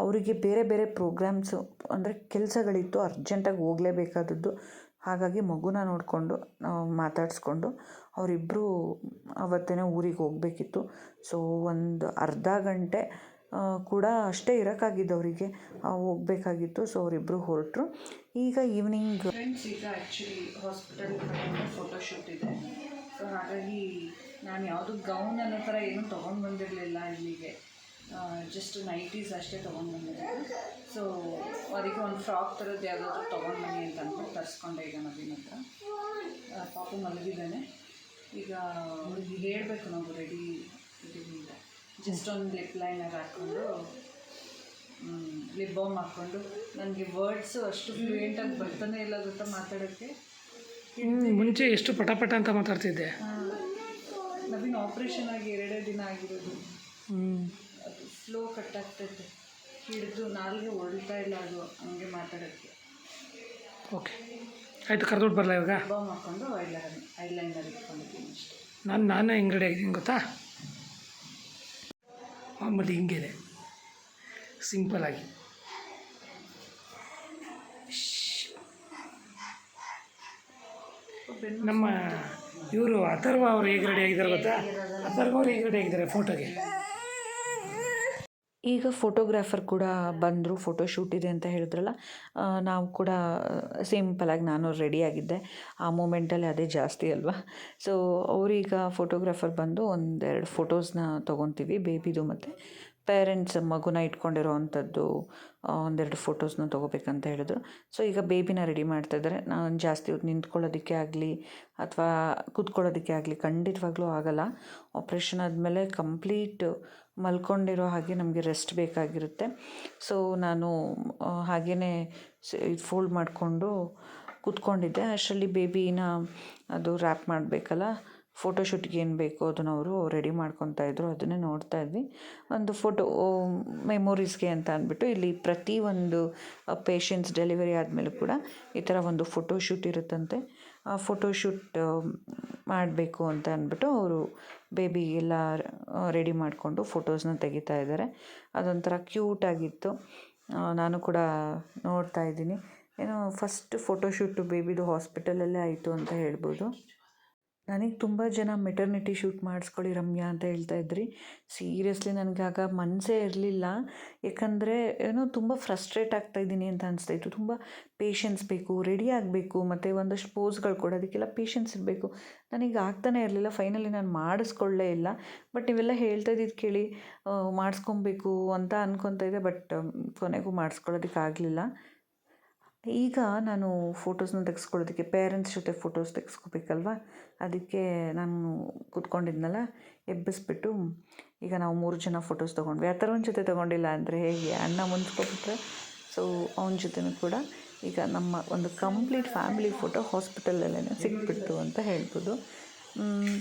ಅವರಿಗೆ ಬೇರೆ ಬೇರೆ ಪ್ರೋಗ್ರಾಮ್ಸು ಅಂದರೆ ಕೆಲಸಗಳಿತ್ತು. ಅರ್ಜೆಂಟಾಗಿ ಹೋಗಲೇಬೇಕಾದದ್ದು. ಹಾಗಾಗಿ ಮಗುನ ನೋಡಿಕೊಂಡು ಮಾತಾಡಿಸ್ಕೊಂಡು ಅವರಿಬ್ಬರು ಅವತ್ತೇ ಊರಿಗೆ ಹೋಗಬೇಕಿತ್ತು. ಸೊ ಒಂದು ಅರ್ಧ ಗಂಟೆ ಕೂಡ ಅಷ್ಟೇ ಇರೋಕ್ಕಾಗಿದ್ದು ಅವರಿಗೆ ಹೋಗಬೇಕಾಗಿತ್ತು. ಸೊ ಅವರಿಬ್ಬರು ಹೊರಟರು. ಈಗ ಈವ್ನಿಂಗ್ ಫ್ರೆಂಡ್ಸ್ ಈಗ ಆ್ಯಕ್ಚುಲಿ ಹಾಸ್ಪಿಟಲ್ ಫೋಟೋಶೂಟ್ ಇದೆ. ಸೊ ಹಾಗಾಗಿ ನಾನು ಯಾವುದು ಗೌನ್ ಅನ್ನೋ ಥರ ಏನೂ ತೊಗೊಂಡು ಬಂದಿರಲಿಲ್ಲ ಇಲ್ಲಿಗೆ. ಜಸ್ಟ್ ನೈಟೀಸ್ ಅಷ್ಟೇ ತೊಗೊಂಡು ಬಂದಿದ್ದೆ. ಸೊ ಅದಕ್ಕೆ ಒಂದು ಫ್ರಾಕ್ ಥರದ್ದು ಯಾವುದಾದ್ರು ತೊಗೊಂಡು ಬನ್ನಿ ಅಂತ ಅಂದ್ಬಿಟ್ಟು ತರಿಸ್ಕೊಂಡೆ ಈಗ ನವೀನ್ ಹತ್ರ. ಪಾಪು ಮಲಗಿದ್ದಾನೆ. ಈಗ ಅವ್ರಿಗೆ ಹೇಳಬೇಕು ನಾವು ರೆಡಿ ಇದ್ದೀವಿ ಜಸ್ಟ್ ಒಂದು ಲಿಪ್ ಲೈನರ್ ಹಾಕ್ಕೊಂಡು ಲಿಪ್ ಬಾಮ್ ಹಾಕ್ಕೊಂಡು ನನಗೆ ವರ್ಡ್ಸು ಅಷ್ಟು ಫ್ಲೂಯೆಂಟಾಗಿ ಬರ್ತಾನೆ ಇಲ್ಲ ಗೊತ್ತಾ ಮಾತಾಡೋಕ್ಕೆ? ಮುಂಚೆ ಎಷ್ಟು ಪಟ ಪಟ ಅಂತ ಮಾತಾಡ್ತಿದ್ದೆ. ನವೀನ್ ಆಪ್ರೇಷನ್ ಆಗಿ ಎರಡೇ ದಿನ ಆಗಿರೋದು. ಹ್ಞೂ ಅದು ಸ್ಲೋ ಕಟ್ ಆಗ್ತೈತೆ. ಹಿಡಿದು ನಾಲ್ಗೆ ಹೊಳ್ತಾ ಇಲ್ಲ ಅದು ಹಂಗೆ ಮಾತಾಡೋಕ್ಕೆ. ಓಕೆ. ಆಯಿತು ಕರೆದೋಟ್ ಬರಲ್ಲ ಇವಾಗ? ಬಾಮ್ ಹಾಕ್ಕೊಂಡು ಐಲೈನರ್ ಐಲೈನರ್ ಇಟ್ಕೊಂಡಿದ್ದೀನಿ ನಾನು ನಾನೇ ಹೆಂಗೆ ರೆಡಿ ಆಗಿದ್ದೀನಿ ಗೊತ್ತಾ? ಮಾಮೂಲಿ ಹಿಂಗೇನೆ. ಸಿಂಪಲಾಗಿ ನಮ್ಮ ಇವರು ಅಥರ್ವ ಅವರು ಹೇಗೆ ರೆಡಿ ಆಗಿದ್ದಾರೆ ಗೊತ್ತಾ? ಅಥರ್ವ ಅವರು ಹೇಗೆ ರೆಡಿ ಆಗಿದ್ದಾರೆ ಫೋಟೋಗೆ ಈಗ ಫೋಟೋಗ್ರಾಫರ್ ಕೂಡ ಬಂದರು ಫೋಟೋಶೂಟ್ ಇದೆ ಅಂತ ಹೇಳಿದ್ರಲ್ಲ ನಾವು ಕೂಡ ಸಿಂಪಲಾಗಿ ನಾನು ರೆಡಿಯಾಗಿದ್ದೆ ಆ ಮೂಮೆಂಟಲ್ಲಿ ಅದೇ ಜಾಸ್ತಿ ಅಲ್ವಾ? ಸೊ ಅವರೀಗ ಫೋಟೋಗ್ರಾಫರ್ ಬಂದು ಒಂದೆರಡು ಫೋಟೋಸ್ನ ತೊಗೊತೀವಿ ಬೇಬಿದು ಮತ್ತು. ಪೇರೆಂಟ್ಸ್ ಮಗುನ ಇಟ್ಕೊಂಡಿರೋ ಅಂಥದ್ದು ಒಂದೆರಡು ಫೋಟೋಸ್ನ ತೊಗೋಬೇಕಂತ ಹೇಳಿದ್ರು. ಸೊ ಈಗ ಬೇಬಿನ ರೆಡಿ ಮಾಡ್ತಾ ಇದ್ದಾರೆ ನಾನು ಜಾಸ್ತಿ ಹೊತ್ತು ನಿಂತ್ಕೊಳ್ಳೋದಕ್ಕೆ ಆಗಲಿ ಅಥವಾ ಕೂತ್ಕೊಳ್ಳೋದಕ್ಕೆ ಆಗಲಿ ಖಂಡಿತವಾಗ್ಲೂ ಆಗಲ್ಲ. ಆಪ್ರೇಷನ್ ಆದಮೇಲೆ ಕಂಪ್ಲೀಟ್ ಮಲ್ಕೊಂಡಿರೋ ಹಾಗೆ ನಮಗೆ ರೆಸ್ಟ್ ಬೇಕಾಗಿರುತ್ತೆ. ಸೊ ನಾನು ಹಾಗೆಯೇ ಫೋಲ್ಡ್ ಮಾಡಿಕೊಂಡು ಕೂತ್ಕೊಂಡಿದ್ದೆ. ಅಷ್ಟರಲ್ಲಿ ಬೇಬಿನ ಅದು ರ್ಯಾಪ್ ಮಾಡಬೇಕಲ್ಲ. ಫೋಟೋಶೂಟ್ಗೆ ಏನು ಬೇಕು ಅದನ್ನು ಅವರು ರೆಡಿ ಮಾಡ್ಕೊತಾ ಇದ್ದರು ಅದನ್ನೇ ನೋಡ್ತಾ ಇದ್ವಿ. ಒಂದು ಫೋಟೋ ಮೆಮೊರೀಸ್ಗೆ ಅಂತ ಅಂದ್ಬಿಟ್ಟು ಇಲ್ಲಿ ಪ್ರತಿ ಒಂದು ಪೇಷಂಟ್ಸ್ ಡೆಲಿವರಿ ಆದಮೇಲೆ ಕೂಡ ಈ ಥರ ಒಂದು ಫೋಟೋಶೂಟ್ ಇರುತ್ತಂತೆ. ಆ ಫೋಟೋಶೂಟ್ ಮಾಡಬೇಕು ಅಂತ ಅಂದ್ಬಿಟ್ಟು ಅವರು ಬೇಬಿಗೆಲ್ಲ ರೆಡಿ ಮಾಡಿಕೊಂಡು ಫೋಟೋಸ್ನ ತೆಗಿತಾ ಇದ್ದಾರೆ. ಅದೊಂಥರ ಕ್ಯೂಟಾಗಿತ್ತು ನಾನು ಕೂಡ ನೋಡ್ತಾ ಇದ್ದೀನಿ. ಏನೋ ಫಸ್ಟ್ ಫೋಟೋಶೂಟು ಬೇಬಿದು ಹಾಸ್ಪಿಟಲಲ್ಲೇ ಆಯಿತು ಅಂತ ಹೇಳ್ಬೋದು. ನನಗೆ ತುಂಬ ಜನ ಮೆಟರ್ನಿಟಿ ಶೂಟ್ ಮಾಡಿಸ್ಕೊಳ್ಳಿ ರಮ್ಯಾ ಅಂತ ಹೇಳ್ತಾ ಇದ್ರಿ. ಸೀರಿಯಸ್ಲಿ ನನಗೆ ಆಗ ಮನಸ್ಸೇ ಇರಲಿಲ್ಲ. ಯಾಕಂದರೆ ಏನೋ ತುಂಬ ಫ್ರಸ್ಟ್ರೇಟ್ ಆಗ್ತಾ ಇದ್ದೀನಿ ಅಂತ ಅನಿಸ್ತಾ ಇತ್ತು. ತುಂಬ ಪೇಷನ್ಸ್ ಬೇಕು ರೆಡಿ ಆಗಬೇಕು, ಮತ್ತು ಒಂದಷ್ಟು ಪೋಸ್ಗಳು ಕೊಡೋದಕ್ಕೆಲ್ಲ ಪೇಷನ್ಸ್ ಇರಬೇಕು. ನನಗೆ ಆಗ್ತಾನೆ ಇರಲಿಲ್ಲ. ಫೈನಲಿ ನಾನು ಮಾಡಿಸ್ಕೊಳ್ಳೇ ಇಲ್ಲ. ಬಟ್ ನೀವೆಲ್ಲ ಹೇಳ್ತಾ ಇದ್ದಿದ್ದು ಕೇಳಿ ಮಾಡಿಸ್ಕೊಬೇಕು ಅಂತ ಅನ್ಕೊತಾ ಇದ್ದೆ. ಬಟ್ ಕೊನೆಗೂ ಮಾಡಿಸ್ಕೊಳ್ಳೋದಕ್ಕೆ ಆಗಲಿಲ್ಲ ಈಗ ನಾನು ಫೋಟೋಸ್ನ ತೆಗೆಸ್ಕೊಳ್ಳೋದಕ್ಕೆ ಪೇರೆಂಟ್ಸ್ ಜೊತೆ ಫೋಟೋಸ್ ತೆಗೆಸ್ಕೋಬೇಕಲ್ವ? ಅದಕ್ಕೆ ನಾನು ಕೂತ್ಕೊಂಡಿದ್ನಲ್ಲ, ಎಬ್ಬಿಸ್ಬಿಟ್ಟು ಈಗ ನಾವು ಮೂರು ಜನ ಫೋಟೋಸ್ ತೊಗೊಂಡ್ವಿ. ಆ ಥರ ಜೊತೆ ತೊಗೊಂಡಿಲ್ಲ ಅಂದರೆ ಹೇಗೆ? ಅಣ್ಣ ಮುಂಚ್ಕೊಬಿಟ್ರೆ ಸೊ ಅವನ ಜೊತೆನೂ ಕೂಡ ಈಗ ನಮ್ಮ ಒಂದು ಕಂಪ್ಲೀಟ್ ಫ್ಯಾಮಿಲಿ ಫೋಟೋ ಹಾಸ್ಪಿಟಲಲ್ಲೇ ಸಿಕ್ಬಿಟ್ಟು ಅಂತ ಹೇಳ್ಬೋದು.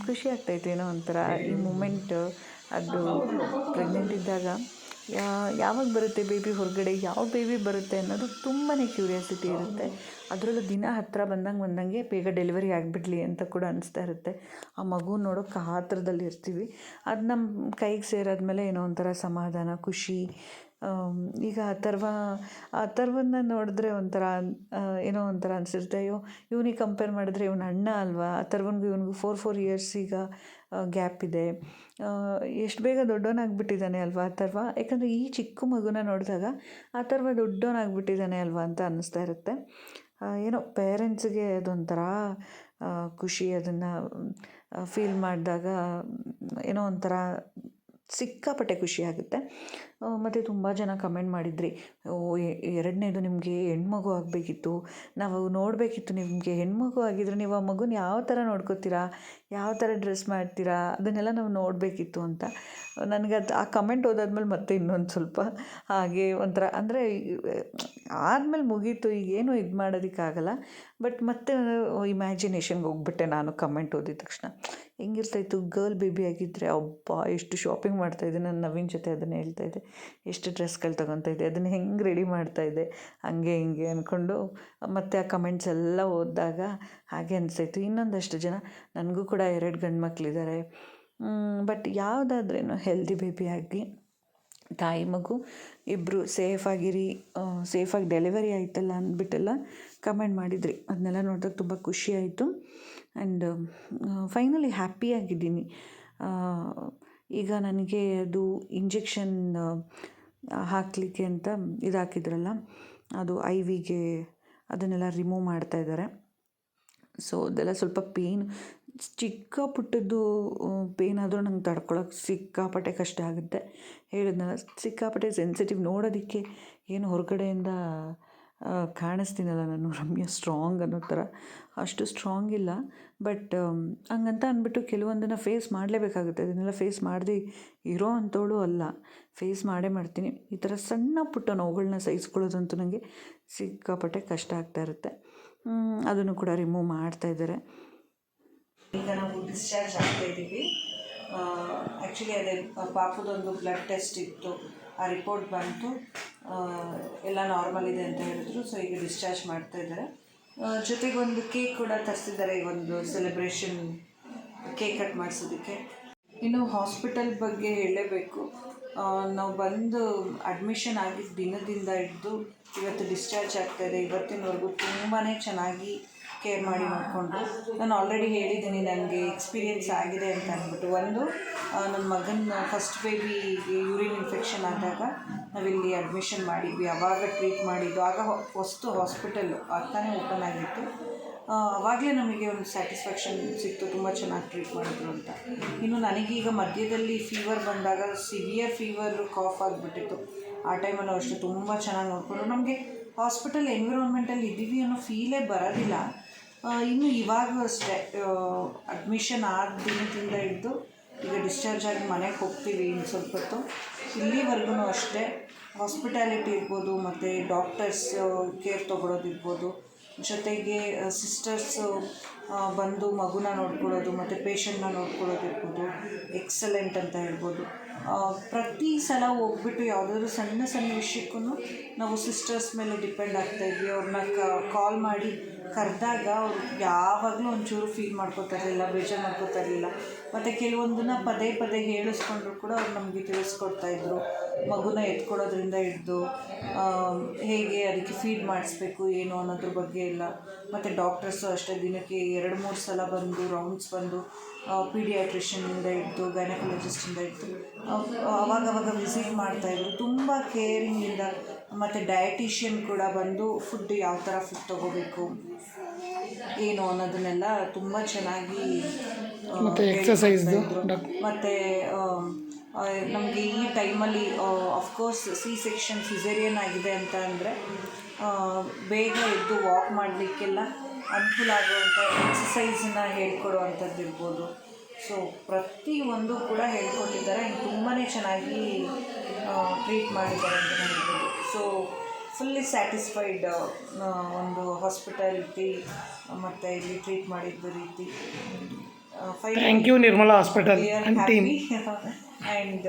ಖುಷಿ ಆಗ್ತಾಯಿತ್ತು ಏನೋ ಒಂಥರ ಈ ಮೂಮೆಂಟ್ ಅದು ಪ್ರೆಗ್ನೆಂಟ್ ಇದ್ದಾಗ. ಯಾವಾಗ ಬರುತ್ತೆ ಬೇಬಿ ಹೊರಗಡೆ? ಯಾವ ಬೇಬಿ ಬರುತ್ತೆ ಅನ್ನೋದು ತುಂಬಾ ಕ್ಯೂರಿಯಾಸಿಟಿ ಇರುತ್ತೆ. ಅದರಲ್ಲೂ ದಿನ ಹತ್ತಿರ ಬಂದಂಗೆ ಬಂದಂಗೆ ಬೇಗ ಡೆಲಿವರಿ ಆಗಿಬಿಡ್ಲಿ ಅಂತ ಕೂಡ ಅನಿಸ್ತಾ ಇರುತ್ತೆ. ಆ ಮಗು ನೋಡೋಕೆ ಕಾತರದಲ್ಲಿ ಇರ್ತೀವಿ. ಅದು ನಮ್ಮ ಕೈಗೆ ಸೇರಾದ್ಮೇಲೆ ಏನೋ ಒಂಥರ ಸಮಾಧಾನ, ಖುಷಿ ಈಗ ಅಥರ್ವ ಅಥರ್ವನ್ನ ನೋಡಿದ್ರೆ ಒಂಥರ ಏನೋ ಒಂಥರ ಅನಿಸಿರುತ್ತೆ. ಅಯ್ಯೋ, ಇವನಿಗೆ ಕಂಪೇರ್ ಮಾಡಿದ್ರೆ ಇವನ ಅಣ್ಣ ಅಲ್ವಾ? ಅಥರ್ವನ್ಗೂ ಇವನಿಗೂ ಫೋರ್ ಫೋರ್ ಇಯರ್ಸ್ ಈಗ ಗ್ಯಾಪ್ ಇದೆ. ಎಷ್ಟು ಬೇಗ ದೊಡ್ಡವನಾಗ್ಬಿಟ್ಟಿದ್ದಾನೆ ಅಲ್ವಾ ಅಥರ್ವ? ಯಾಕಂದರೆ ಈ ಚಿಕ್ಕ ಮಗುನ ನೋಡಿದಾಗ ಅಥರ್ವ ದೊಡ್ಡವನಾಗ್ಬಿಟ್ಟಿದ್ದಾನೆ ಅಲ್ವಾ ಅಂತ ಅನ್ನಿಸ್ತಾ ಇರುತ್ತೆ. ಆ, ಏನೋ ಪೇರೆಂಟ್ಸ್ಗೆ ಅದೊಂಥರ ಆ, ಖುಷಿ ಅದನ್ನು ಫೀಲ್ ಮಾಡಿದಾಗ ಏನೋ ಒಂಥರ ಸಿಕ್ಕಾಪಟ್ಟೆ ಖುಷಿಯಾಗುತ್ತೆ ಮತ್ತು ತುಂಬ ಜನ ಕಮೆಂಟ್ ಮಾಡಿದ್ರಿ, ಓ ಎರಡನೇದು ನಿಮಗೆ ಹೆಣ್ಮಗು ಆಗಬೇಕಿತ್ತು. ನಾವು ನೋಡಬೇಕಿತ್ತು ನಿಮಗೆ. ಹೆಣ್ಮಗು ಆಗಿದ್ರೆ ನೀವು ಆ ಮಗುನ ಯಾವ ಥರ ನೋಡ್ಕೋತೀರಾ? ಯಾವ ಥರ ಡ್ರೆಸ್ ಮಾಡ್ತೀರಾ? ಅದನ್ನೆಲ್ಲ ನಾವು ನೋಡಬೇಕಿತ್ತು ಅಂತ. ನನಗೆ ಅದು, ಆ ಕಮೆಂಟ್ ಓದಾದ್ಮೇಲೆ ಮತ್ತೆ ಇನ್ನೊಂದು ಸ್ವಲ್ಪ ಹಾಗೆ ಒಂಥರ, ಅಂದರೆ, ಆದಮೇಲೆ ಮುಗೀತು, ಈಗೇನು ಇದು ಮಾಡೋದಕ್ಕಾಗಲ್ಲ. ಬಟ್ ಮತ್ತೆ ಇಮ್ಯಾಜಿನೇಷನ್ಗೆ ಹೋಗ್ಬಿಟ್ಟೆ ನಾನು ಕಮೆಂಟ್ ಓದಿದ ತಕ್ಷಣ. ಹೆಂಗಿರ್ತಾಯಿತ್ತು ಗರ್ಲ್ ಬೇಬಿ ಆಗಿದ್ದರೆ ಅಬ್ಬಾ, ಎಷ್ಟು ಶಾಪಿಂಗ್ ಮಾಡ್ತಾಯಿದ್ದೆ ನಾನು ನವೀನ್ ಜೊತೆ ಅದನ್ನು ಹೇಳ್ತಾ ಇದ್ದೆ ಎಷ್ಟು ಡ್ರೆಸ್ಗಳು ತಗೊತಾಯಿದ್ದೆ ಅದನ್ನು ಹೆಂಗೆ ರೆಡಿ ಮಾಡ್ತಾಯಿದ್ದೆ ಹಂಗೆ ಹಿಂಗೆ ಅಂದ್ಕೊಂಡು ಮತ್ತು ಆ ಕಮೆಂಟ್ಸ್ ಎಲ್ಲ ಓದಿದಾಗ ಹಾಗೆ ಅನಿಸ್ತಾಯಿತ್ತು ಇನ್ನೊಂದಷ್ಟು ಜನ, ನನಗೂ ಕೂಡ ಎರಡು ಗಂಡು ಮಕ್ಕಳಿದ್ದಾರೆ ಬಟ್ ಯಾವುದಾದ್ರೇನು ಹೆಲ್ದಿ ಬೇಬಿ ಆಗಿ, ತಾಯಿ ಮಗು ಇಬ್ಬರು ಸೇಫಾಗಿರಿ ಸೇಫಾಗಿ ಡೆಲಿವರಿ ಆಯ್ತಲ್ಲ ಅಂದ್ಬಿಟ್ಟೆಲ್ಲ ಕಮೆಂಟ್ ಮಾಡಿದ್ರಿ. ಅದನ್ನೆಲ್ಲ ನೋಡಿದಾಗ ತುಂಬ ಖುಷಿ ಆಯಿತು. ಆ್ಯಂಡ್ ಫೈನಲಿ ಹ್ಯಾಪಿಯಾಗಿದ್ದೀನಿ ಈಗ ನನಗೆ ಅದು ಇಂಜೆಕ್ಷನ್ ಹಾಕಲಿಕ್ಕೆ ಅಂತ ಇದಾಕಿದ್ರಲ್ಲ, ಅದು ಐ ವಿಗೆ ಅದನ್ನೆಲ್ಲ ರಿಮೂವ್ ಮಾಡ್ತಾ ಇದ್ದಾರೆ. ಸೊ ಅದೆಲ್ಲ ಸ್ವಲ್ಪ ಪೇನ್ ಚಿಕ್ಕ ಪುಟ್ಟದ್ದು ಪೇನ್ ಆದರೂ ನಂಗೆ ತಡ್ಕೊಳಕ್ಕೆ ಸಿಕ್ಕಾಪಟ್ಟೆ ಕಷ್ಟ ಆಗುತ್ತೆ. ಹೇಳಿದ್ನಲ್ಲ, ಸಿಕ್ಕಾಪಟ್ಟೆ ಸೆನ್ಸಿಟಿವ್ ನೋಡೋದಕ್ಕೆ ಏನು ಹೊರಗಡೆಯಿಂದ ಕಾಣಿಸ್ತೀನಲ್ಲ ನಾನು ರಮ್ಯ ಸ್ಟ್ರಾಂಗ್ ಅನ್ನೋ ಥರ. ಅಷ್ಟು ಸ್ಟ್ರಾಂಗ್ ಇಲ್ಲ ಬಟ್ ಹಂಗಂತ ಅಂದ್ಬಿಟ್ಟು ಕೆಲವೊಂದನ್ನು ಫೇಸ್ ಮಾಡಲೇಬೇಕಾಗುತ್ತೆ. ಅದನ್ನೆಲ್ಲ ಫೇಸ್ ಮಾಡದೆ, ಇರೋ ಅಂಥವಳು ಅಲ್ಲ. ಫೇಸ್ ಮಾಡೇ ಮಾಡ್ತೀನಿ. ಈ ಥರ ಸಣ್ಣ ಪುಟ್ಟ ನೋವುಗಳನ್ನ ಸಹಿಸ್ಕೊಳ್ಳೋದಂತೂ ನನಗೆ ಸಿಕ್ಕಾಪಟ್ಟೆ ಕಷ್ಟ ಆಗ್ತಾ ಇರುತ್ತೆ. ಅದನ್ನು ಕೂಡ ರಿಮೂವ್ ಮಾಡ್ತಾ ಇದ್ದಾರೆ. ಈಗ ನಾವು ಡಿಸ್ಚಾರ್ಜ್ ಆಗ್ತಾ ಇದ್ದೀವಿ. ಆ್ಯಕ್ಚುಲಿ ಅದೇ ಪಾಪದೊಂದು ಬ್ಲಡ್ ಟೆಸ್ಟ್ ಇತ್ತು. ಆ ರಿಪೋರ್ಟ್ ಬಂತು. ಎಲ್ಲ ನಾರ್ಮಲ್ ಇದೆ ಅಂತ ಹೇಳಿದ್ರು ಸೊ ಈಗ ಡಿಸ್ಚಾರ್ಜ್ ಮಾಡ್ತಾ ಇದ್ದಾರೆ. ಜೊತೆಗೆ ಒಂದು ಕೇಕ್ ಕೂಡ ತರಿಸಿದ್ದಾರೆ, ಈ ಒಂದು ಸೆಲೆಬ್ರೇಷನ್ ಕೇಕ್ ಕಟ್ ಮಾಡಿಸೋದಕ್ಕೆ. ಇನ್ನು ಹಾಸ್ಪಿಟಲ್ ಬಗ್ಗೆ ಹೇಳಲೇಬೇಕು. ನಾವು ಬಂದು ಅಡ್ಮಿಷನ್ ಆಗಿದ್ದ ದಿನದಿಂದ ಹಿಡಿದು ಇವತ್ತು ಡಿಸ್ಚಾರ್ಜ್ ಆಗ್ತಾಯಿದೆ ಇವತ್ತಿನವರೆಗೂ ತುಂಬಾ ಚೆನ್ನಾಗಿ ಕೇರ್ ಮಾಡಿ ಮಾಡಿಕೊಂಡು. ನಾನು ಆಲ್ರೆಡಿ ಹೇಳಿದ್ದೀನಿ ನನಗೆ ಎಕ್ಸ್ಪೀರಿಯೆನ್ಸ್ ಆಗಿದೆ ಅಂತ ಅಂದ್ಬಿಟ್ಟು. ಒಂದು ನನ್ನ ಮಗನ ಫಸ್ಟ್ ಬೇಬಿ ಯೂರಿನ್ ಇನ್ಫೆಕ್ಷನ್ ಆದಾಗ ನಾವಿಲ್ಲಿ ಅಡ್ಮಿಷನ್ ಮಾಡಿದ್ವಿ. ಅವಾಗ ಟ್ರೀಟ್ ಮಾಡಿದ್ದು. ಆಗ ಹೊಸ್ತು ಹಾಸ್ಪಿಟಲ್ಲು ಆಗ್ತಾನೆ ಓಪನ್ ಆಗಿತ್ತು. ಆವಾಗಲೇ ನಮಗೆ ಒಂದು ಸ್ಯಾಟಿಸ್ಫ್ಯಾಕ್ಷನ್ ಸಿಕ್ತು. ತುಂಬ ಚೆನ್ನಾಗಿ ಟ್ರೀಟ್ ಮಾಡಿದ್ರು ಅಂತ. ಇನ್ನು ನನಗೀಗ ಮಧ್ಯದಲ್ಲಿ ಫೀವರ್ ಬಂದಾಗ ಸಿವಿಯರ್ ಫೀವರ್ ಕಾಫ್ ಆಗಿಬಿಟ್ಟಿತ್ತು. ಆ ಟೈಮಲ್ಲಿ ಅಷ್ಟು ತುಂಬ ಚೆನ್ನಾಗಿ ನೋಡಿಕೊಂಡು ನಮಗೆ ಹಾಸ್ಪಿಟಲ್ ಎನ್ವಿರಾನ್ಮೆಂಟಲ್ಲಿ ಇದ್ದೀವಿ ಅನ್ನೋ ಫೀಲೇ ಬರೋದಿಲ್ಲ. ಇನ್ನು ಇವಾಗೂ ಅಷ್ಟೇ ಅಡ್ಮಿಷನ್ ಆದ ದಿನದಿಂದ ಹಿಡಿದು ಈಗ ಡಿಸ್ಚಾರ್ಜ್ ಆಗಿ ಮನೆಗೆ ಹೋಗ್ತೀವಿ ಇನ್ನು ಸ್ವಲ್ಪ ಹೊತ್ತು. ಇಲ್ಲಿವರೆಗೂ ಅಷ್ಟೇ ಹಾಸ್ಪಿಟಾಲಿಟಿ ಇರ್ಬೋದು, ಮತ್ತು ಡಾಕ್ಟರ್ಸ್ ಕೇರ್ ತೊಗೊಳೋದಿರ್ಬೋದು ಜೊತೆಗೆ ಸಿಸ್ಟರ್ಸು ಬಂದು ಮಗುನ ನೋಡ್ಕೊಳ್ಳೋದು, ಮತ್ತು ಪೇಷಂಟ್ನ ನೋಡ್ಕೊಳ್ಳೋದಿರ್ಬೋದು ಎಕ್ಸಲೆಂಟ್ ಅಂತ ಹೇಳ್ಬೋದು. ಪ್ರತಿ ಸಲ ಹೋಗ್ಬಿಟ್ಟು ಯಾವುದಾದ್ರೂ ಸಣ್ಣ ಸಣ್ಣ ವಿಷಯಕ್ಕೂ ನಾವು ಸಿಸ್ಟರ್ಸ್ ಮೇಲೆ ಡಿಪೆಂಡ್ ಆಗ್ತಾಯಿದ್ವಿ ಅವ್ರನ್ನ ಕಾಲ್ ಮಾಡಿ ಕರೆದಾಗ ಅವ್ರು ಯಾವಾಗಲೂ ಒಂಚೂರು ಫೀಲ್ ಮಾಡ್ಕೋತಾ ಇರಲಿಲ್ಲ, ಬೇಜಾರು ಮಾಡ್ಕೋತಾ ಇರಲಿಲ್ಲ. ಮತ್ತು ಕೆಲವೊಂದನ್ನ ಪದೇ ಪದೇ ಹೇಳಿಸ್ಕೊಂಡ್ರು ಕೂಡ ಅವ್ರು ನಮಗೆ ತಿಳಿಸ್ಕೊಡ್ತಾ ಇದ್ರು. ಮಗುನ ಎತ್ಕೊಡೋದ್ರಿಂದ ಹಿಡ್ದು ಹೇಗೆ ಅದಕ್ಕೆ ಫೀಡ್ ಮಾಡಿಸ್ಬೇಕು, ಏನು ಅನ್ನೋದ್ರ ಬಗ್ಗೆ ಎಲ್ಲ. ಮತ್ತು ಡಾಕ್ಟರ್ಸು ಅಷ್ಟೇ ದಿನಕ್ಕೆ ಎರಡು ಮೂರು ಸಲ ಬಂದು ರೌಂಡ್ಸ್ ಬಂದು ಪೀಡಿಯಾಟ್ರಿಷನಿಂದ ಹಿಡ್ದು ಗೈನಕಾಲಜಿಸ್ಟಿಂದ ಹಿಡ್ದು ಅವಾಗ ಅವಾಗ ವಿಸಿಟ್ ಮಾಡ್ತಾಯಿದ್ರು ತುಂಬ ಕೇರಿಂಗಿಂದ ಮತ್ತು ಡಯಟಿಷಿಯನ್ ಕೂಡ ಬಂದು ಫುಡ್ ಯಾವ ಥರ ಫುಡ್ ತಗೋಬೇಕು ಏನು ಅನ್ನೋದನ್ನೆಲ್ಲ ತುಂಬ ಚೆನ್ನಾಗಿ ಮತ್ತೆ. ಮತ್ತು ನಮಗೆ ಈ ಟೈಮಲ್ಲಿ ಅಫ್ಕೋರ್ಸ್ ಸಿ ಸೆಕ್ಷನ್ ಸಿಸೇರಿಯನ್ ಆಗಿದೆ ಅಂತ ಅಂದರೆ ಬೇಗ ಎದ್ದು ವಾಕ್ ಮಾಡಲಿಕ್ಕೆಲ್ಲ ಅನುಕೂಲ ಆಗುವಂಥ ಎಕ್ಸಸೈಸನ್ನ ಹೇಳ್ಕೊಡುವಂಥದ್ದು ಇರ್ಬೋದು. ಸೊ ಪ್ರತಿಯೊಂದು ಕೂಡ ಹೇಳ್ಕೊಟ್ಟಿದ್ದಾರೆ. ತುಂಬಾ ಚೆನ್ನಾಗಿ ಟ್ರೀಟ್ ಮಾಡಿದ್ದಾರೆ ಅಂತ ಹೇಳ್ಬೋದು. ಸೊ ಫುಲ್ಲಿ ಸ್ಯಾಟಿಸ್ಫೈಡ್ ಒಂದು ಹಾಸ್ಪಿಟಾಲಿಟಿ ಮತ್ತು ಇಲ್ಲಿ ಟ್ರೀಟ್ ಮಾಡಿದ್ದ ರೀತಿ. Thank you Nirmala Hospital and